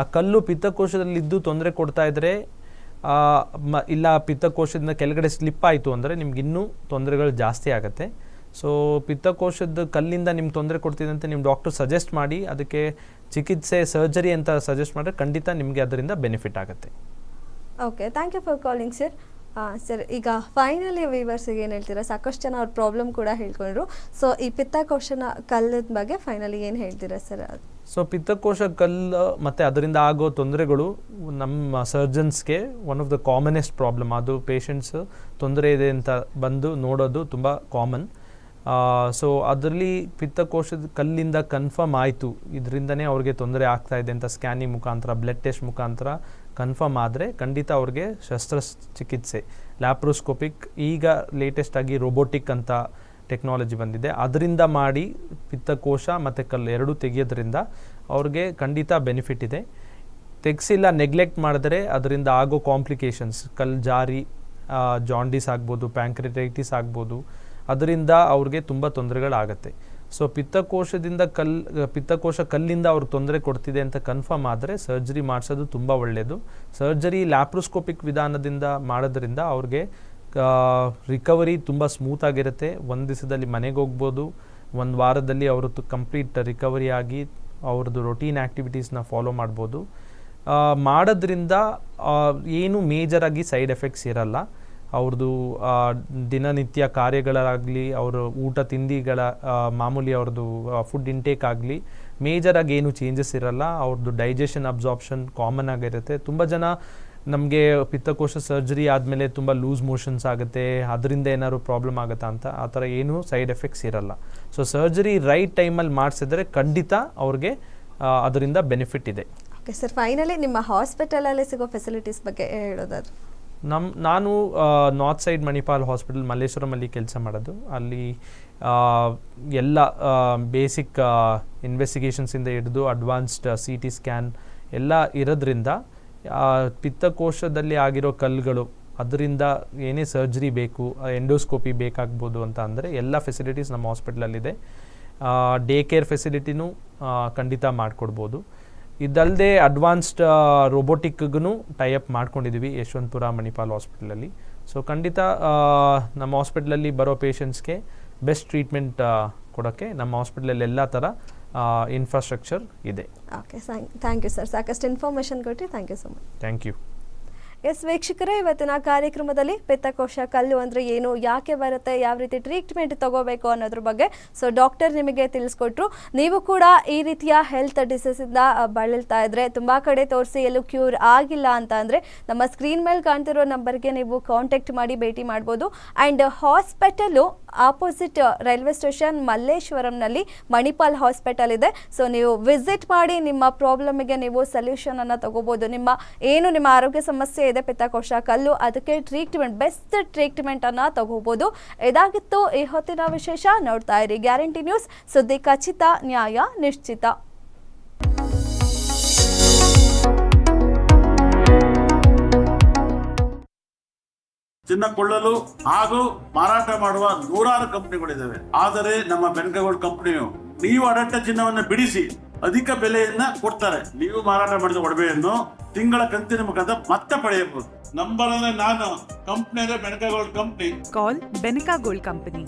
ಆ ಕಲ್ಲು ಪಿತ್ತಕೋಶದಲ್ಲಿದ್ದು ತೊಂದರೆ ಕೊಡ್ತಾ ಇದ್ದರೆ ಮ ಇಲ್ಲ ಪಿತ್ತಕೋಶದಿಂದ ಕೆಳಗಡೆ ಸ್ಲಿಪ್ ಆಯಿತು ಅಂದರೆ ನಿಮ್ಗೆ ಇನ್ನೂ ತೊಂದರೆಗಳು ಜಾಸ್ತಿ ಆಗುತ್ತೆ. ಸೊ ಪಿತ್ತಕೋಶದ ಕಲ್ಲಿಂದ ನಿಮ್ಗೆ ತೊಂದರೆ ಕೊಡ್ತಿದೆ ಅಂತ ನಿಮ್ಮ ಡಾಕ್ಟರ್ ಸಜೆಸ್ಟ್ ಮಾಡಿ ಅದಕ್ಕೆ ಚಿಕಿತ್ಸೆ ಸರ್ಜರಿ ಅಂತ ಸಜೆಸ್ಟ್ ಮಾಡಿದ್ರೆ ಖಂಡಿತ ನಿಮಗೆ ಅದರಿಂದ ಬೆನಿಫಿಟ್ ಆಗುತ್ತೆ. Okay thank you for calling sir sir ಈಗ ಫೈನಲಿ ವೀವರ್ಸಿಗೆ ಏನು ಹೇಳ್ತೀರಾ? ಸಾಕಷ್ಟು ಜನ ಅವ್ರ ಪ್ರಾಬ್ಲಮ್ ಕೂಡ ಹೇಳ್ಕೊಂಡ್ರು. ಸೊ ಈ ಪಿತ್ತಕೋಶನ ಕಲ್ಲದ ಬಗ್ಗೆ ಫೈನಲಿ ಏನು ಹೇಳ್ತೀರಾ ಸರ್ ಸೊ ಪಿತ್ತಕೋಶ ಕಲ್ಲು ಮತ್ತು ಅದರಿಂದ ಆಗೋ ತೊಂದರೆಗಳು ನಮ್ಮ ಸರ್ಜನ್ಸ್ಗೆ one of the commonest problem ಅದು ಪೇಷಂಟ್ಸ್ ತೊಂದರೆ ಇದೆ ಅಂತ ಬಂದು ನೋಡೋದು ತುಂಬ ಕಾಮನ್ ಸೊ ಅದರಲ್ಲಿ ಪಿತ್ತಕೋಶದ ಕಲ್ಲಿಂದ ಕನ್ಫರ್ಮ್ ಆಯಿತು. ಇದರಿಂದನೇ ಅವ್ರಿಗೆ ತೊಂದರೆ ಆಗ್ತಾ ಇದೆ ಅಂತ ಸ್ಕ್ಯಾನಿಂಗ್ ಮುಖಾಂತರ ಬ್ಲಡ್ ಟೆಸ್ಟ್ ಮುಖಾಂತರ ಕನ್ಫರ್ಮ್ ಆದರೆ ಖಂಡಿತ ಅವ್ರಿಗೆ ಶಸ್ತ್ರಚಿಕಿತ್ಸೆ. ಲ್ಯಾಪ್ರೋಸ್ಕೋಪಿಕ್ ಈಗ ಲೇಟೆಸ್ಟ್ ಆಗಿ ರೋಬೋಟಿಕ್ ಅಂತ ಟೆಕ್ನಾಲಜಿ ಬಂದಿದೆ. ಅದರಿಂದ ಮಾಡಿ ಪಿತ್ತಕೋಶ ಮತ್ತು ಕಲ್ಲು ಎರಡೂ ತೆಗೆಯೋದ್ರಿಂದ ಅವ್ರಿಗೆ ಖಂಡಿತ ಬೆನಿಫಿಟ್ ಇದೆ. ತೆಗೆಸಿಲ್ಲ ನೆಗ್ಲೆಕ್ಟ್ ಮಾಡಿದ್ರೆ ಅದರಿಂದ ಆಗೋ ಕಾಂಪ್ಲಿಕೇಶನ್ಸ್ ಕಲ್ಲು ಜಾರಿ ಜಾಂಡೀಸ್ ಆಗ್ಬೋದು ಪ್ಯಾಂಕ್ರಿಟೈಟಿಸ್ ಆಗ್ಬೋದು ಅದರಿಂದ ಅವ್ರಿಗೆ ತುಂಬ ತೊಂದರೆಗಳಾಗತ್ತೆ. ಸೊ ಪಿತ್ತಕೋಶದಿಂದ ಕಲ್, ಪಿತ್ತಕೋಶ ಕಲ್ಲಿಂದ ಅವ್ರಿಗೆ ತೊಂದರೆ ಕೊಡ್ತಿದೆ ಅಂತ ಕನ್ಫರ್ಮ್ ಆದರೆ ಸರ್ಜರಿ ಮಾಡಿಸೋದು ತುಂಬ ಒಳ್ಳೆಯದು ಸರ್ಜರಿ ಲ್ಯಾಪ್ರೋಸ್ಕೋಪಿಕ್ ವಿಧಾನದಿಂದ ಮಾಡೋದ್ರಿಂದ ಅವ್ರಿಗೆ ರಿಕವರಿ ತುಂಬ ಸ್ಮೂತಾಗಿರುತ್ತೆ ಒಂದು ದಿವಸದಲ್ಲಿ ಮನೆಗೆ ಹೋಗ್ಬೋದು. ಒಂದು ವಾರದಲ್ಲಿ ಅವರು ಕಂಪ್ಲೀಟ್ ರಿಕವರಿ ಆಗಿ ಅವ್ರದ್ದು ರೊಟೀನ್ ಆ್ಯಕ್ಟಿವಿಟೀಸ್ನ ಫಾಲೋ ಮಾಡ್ಬೋದು. ಮಾಡೋದ್ರಿಂದ ಏನು ಮೇಜರಾಗಿ ಸೈಡ್ ಎಫೆಕ್ಟ್ಸ್ ಇರಲ್ಲ. ಅವ್ರದ್ದು ದಿನನಿತ್ಯ ಕಾರ್ಯಗಳಾಗಲಿ, ಅವರ ಊಟ ತಿಂಡಿಗಳ ಮಾಮೂಲಿ ಅವ್ರದ್ದು ಫುಡ್ ಇಂಟೇಕ್ ಆಗಲಿ ಮೇಜರಾಗಿ ಏನು ಚೇಂಜಸ್ ಇರಲ್ಲ. ಅವ್ರದ್ದು ಡೈಜೆಷನ್ ಅಬ್ಸಾರ್ಪ್ಷನ್ ಕಾಮನ್ ಆಗಿರುತ್ತೆ. ತುಂಬ ಜನ ನಮಗೆ ಪಿತ್ತಕೋಶ ಸರ್ಜರಿ ಆದಮೇಲೆ ತುಂಬ ಲೂಸ್ ಮೋಷನ್ಸ್ ಆಗುತ್ತೆ. ಅದರಿಂದ ಏನಾದ್ರು ಪ್ರಾಬ್ಲಮ್ ಆಗುತ್ತಾ ಅಂತ ಆ ಥರ ಏನೂ ಸೈಡ್ ಎಫೆಕ್ಟ್ಸ್ ಇರಲ್ಲ. ಸೊ ಸರ್ಜರಿ ರೈಟ್ ಟೈಮಲ್ಲಿ ಮಾಡಿಸಿದ್ರೆ ಖಂಡಿತ ಅವ್ರಿಗೆ ಅದರಿಂದ ಬೆನಿಫಿಟ್ ಇದೆ. ಓಕೆ ಸರ್ ಫೈನಲಿ ನಿಮ್ಮ ಹಾಸ್ಪಿಟಲಲ್ಲಿ ಸಿಗೋ ಫೆಸಿಲಿಟೀಸ್ ಬಗ್ಗೆ ಹೇಳೋದಾದ್ರೆ. ನಮ್ಮ ನಾನು ನಾರ್ತ್ ಸೈಡ್ ಮಣಿಪಾಲ್ ಹಾಸ್ಪಿಟಲ್ ಮಲ್ಲೇಶ್ವರಮಲ್ಲಿ ಕೆಲಸ ಮಾಡೋದು. ಅಲ್ಲಿ ಎಲ್ಲ ಬೇಸಿಕ್ ಇನ್ವೆಸ್ಟಿಗೇಷನ್ಸಿಂದ ಹಿಡಿದು ಅಡ್ವಾನ್ಸ್ಡ್ ಸಿ ಟಿ ಸ್ಕ್ಯಾನ್ ಎಲ್ಲ ಇರೋದ್ರಿಂದ ಪಿತ್ತಕೋಶದಲ್ಲಿ ಆಗಿರೋ ಕಲ್ಲುಗಳು, ಅದರಿಂದ ಏನೇ ಸರ್ಜರಿ ಬೇಕು ಎಂಡೋಸ್ಕೋಪಿ ಬೇಕಾಗ್ಬೋದು ಅಂತ ಅಂದರೆ ಎಲ್ಲ ಫೆಸಿಲಿಟೀಸ್ ನಮ್ಮ ಹಾಸ್ಪಿಟ್ಲಲ್ಲಿದೆ ಡೇ ಕೇರ್ ಫೆಸಿಲಿಟಿನೂ ಖಂಡಿತ ಮಾಡಿಕೊಡ್ಬೋದು. ಇದಲ್ಲದೆ ಅಡ್ವಾನ್ಸ್ಡ್ ರೋಬೋಟಿಕ್ಗೂ ಟೈಅಪ್ ಮಾಡ್ಕೊಂಡಿದ್ದೀವಿ ಯಶವಂತಪುರ ಮಣಿಪಾಲ್ ಹಾಸ್ಪಿಟಲಲ್ಲಿ ಸೊ ಖಂಡಿತ ನಮ್ಮ ಹಾಸ್ಪಿಟ್ಲಲ್ಲಿ ಬರೋ ಪೇಷಂಟ್ಸ್ಗೆ ಬೆಸ್ಟ್ ಟ್ರೀಟ್ಮೆಂಟ್ ಕೊಡೋಕ್ಕೆ ನಮ್ಮ ಹಾಸ್ಪಿಟ್ಲಲ್ಲಿ ಎಲ್ಲ ಥರ ಇನ್ಫ್ರಾಸ್ಟ್ರಕ್ಚರ್ ಇದೆ. ಓಕೆ ಥ್ಯಾಂಕ್ ಯು ಸರ್ ಸಾಕಷ್ಟು ಇನ್ಫಾರ್ಮೇಷನ್ ಕೊಟ್ಟು thank you so much thank you yes ವೀಕ್ಷಕರೇ, ಇವತ್ತಿನ ಕಾರ್ಯಕ್ರಮದಲ್ಲಿ ಪಿತ್ತಕೋಶ ಕಲ್ಲು ಅಂದರೆ ಏನು, ಯಾಕೆ ಬರುತ್ತೆ, ಯಾವ ರೀತಿ ಟ್ರೀಟ್ಮೆಂಟ್ ತಗೋಬೇಕು ಅನ್ನೋದ್ರ ಬಗ್ಗೆ ಸೊ ಡಾಕ್ಟರ್ ನಿಮಗೆ ತಿಳಿಸ್ಕೊಟ್ರು. ನೀವು ಕೂಡ ಈ ರೀತಿಯ ಹೆಲ್ತ್ ಡಿಸೀಸ್ ಇಂದ ಬಳಲ್ತಾ ಇದ್ರೆ, ತುಂಬಾ ಕಡೆ ತೋರಿಸಿ, ಎಲ್ಲೂ ಕ್ಯೂರ್ ಆಗಿಲ್ಲ ಅಂತ ಅಂದ್ರೆ, ನಮ್ಮ ಸ್ಕ್ರೀನ್ ಮೇಲೆ ಕಾಣ್ತಿರೋ ನಂಬರ್ಗೆ ನೀವು ಕಾಂಟ್ಯಾಕ್ಟ್ ಮಾಡಿ, ಭೇಟಿ ಮಾಡ್ಬೋದು. And hospital opposite railway station ಮಲ್ಲೇಶ್ವರಂನಲ್ಲಿ Manipal hospital ಇದೆ. ಸೊ ನೀವು ವಿಸಿಟ್ ಮಾಡಿ, ನಿಮ್ಮ ಪ್ರಾಬ್ಲಮಿಗೆ ನೀವು ಸೊಲ್ಯೂಷನ್ ಅನ್ನ ತಗೋಬಹುದು ನಿಮ್ಮ, ಏನು ನಿಮ್ಮ ಆರೋಗ್ಯ ಸಮಸ್ಯೆ ಇದೆ ಪಿತ್ತಕೋಶ ಕಲ್ಲು. ಅದಕ್ಕೆ ಟ್ರೀಟ್ಮೆಂಟ್ ಬೆಸ್ಟ್ ಟ್ರೀಟ್ಮೆಂಟ್ ಅನ್ನ ತಗೋಬೋದು. ಇದಾಗಿತ್ತು ಈ ಹೊತ್ತಿನ ವಿಶೇಷ. ನೋಡ್ತಾ ಇರಿ ಗ್ಯಾರಂಟಿ ನ್ಯೂಸ್ ಸುದ್ದಿ ಖಚಿತ, ನ್ಯಾಯ ನಿಶ್ಚಿತ. ಚಿನ್ನ ಕೊಳ್ಳಲು ಹಾಗೂ ಮಾರಾಟ ಮಾಡುವ ನೂರಾರು ಕಂಪನಿಗಳಿದ್ದಾವೆ. ಆದರೆ ನಮ್ಮ ಬೆನ್ಕಗೋಲ್ಡ್ ಕಂಪನಿಯು ನೀವು ಅಡಟ್ಟ ಚಿನ್ನವನ್ನು ಬಿಡಿಸಿ ಅಧಿಕ ಬೆಲೆಯನ್ನ ಕೊಡ್ತಾರೆ. ನೀವು ಮಾರಾಟ ಮಾಡಿದ ಒಡವೆಯನ್ನು ತಿಂಗಳ ಕಂತಿನ ಮುಖಾಂತರ ಮತ್ತೆ ಪಡೆಯಬಹುದು. ನಂಬರ್ ನಾನು. ಕಂಪ್ನಿ ಅಂದ್ರೆ Benaka Gold company. Call Benaka Gold Company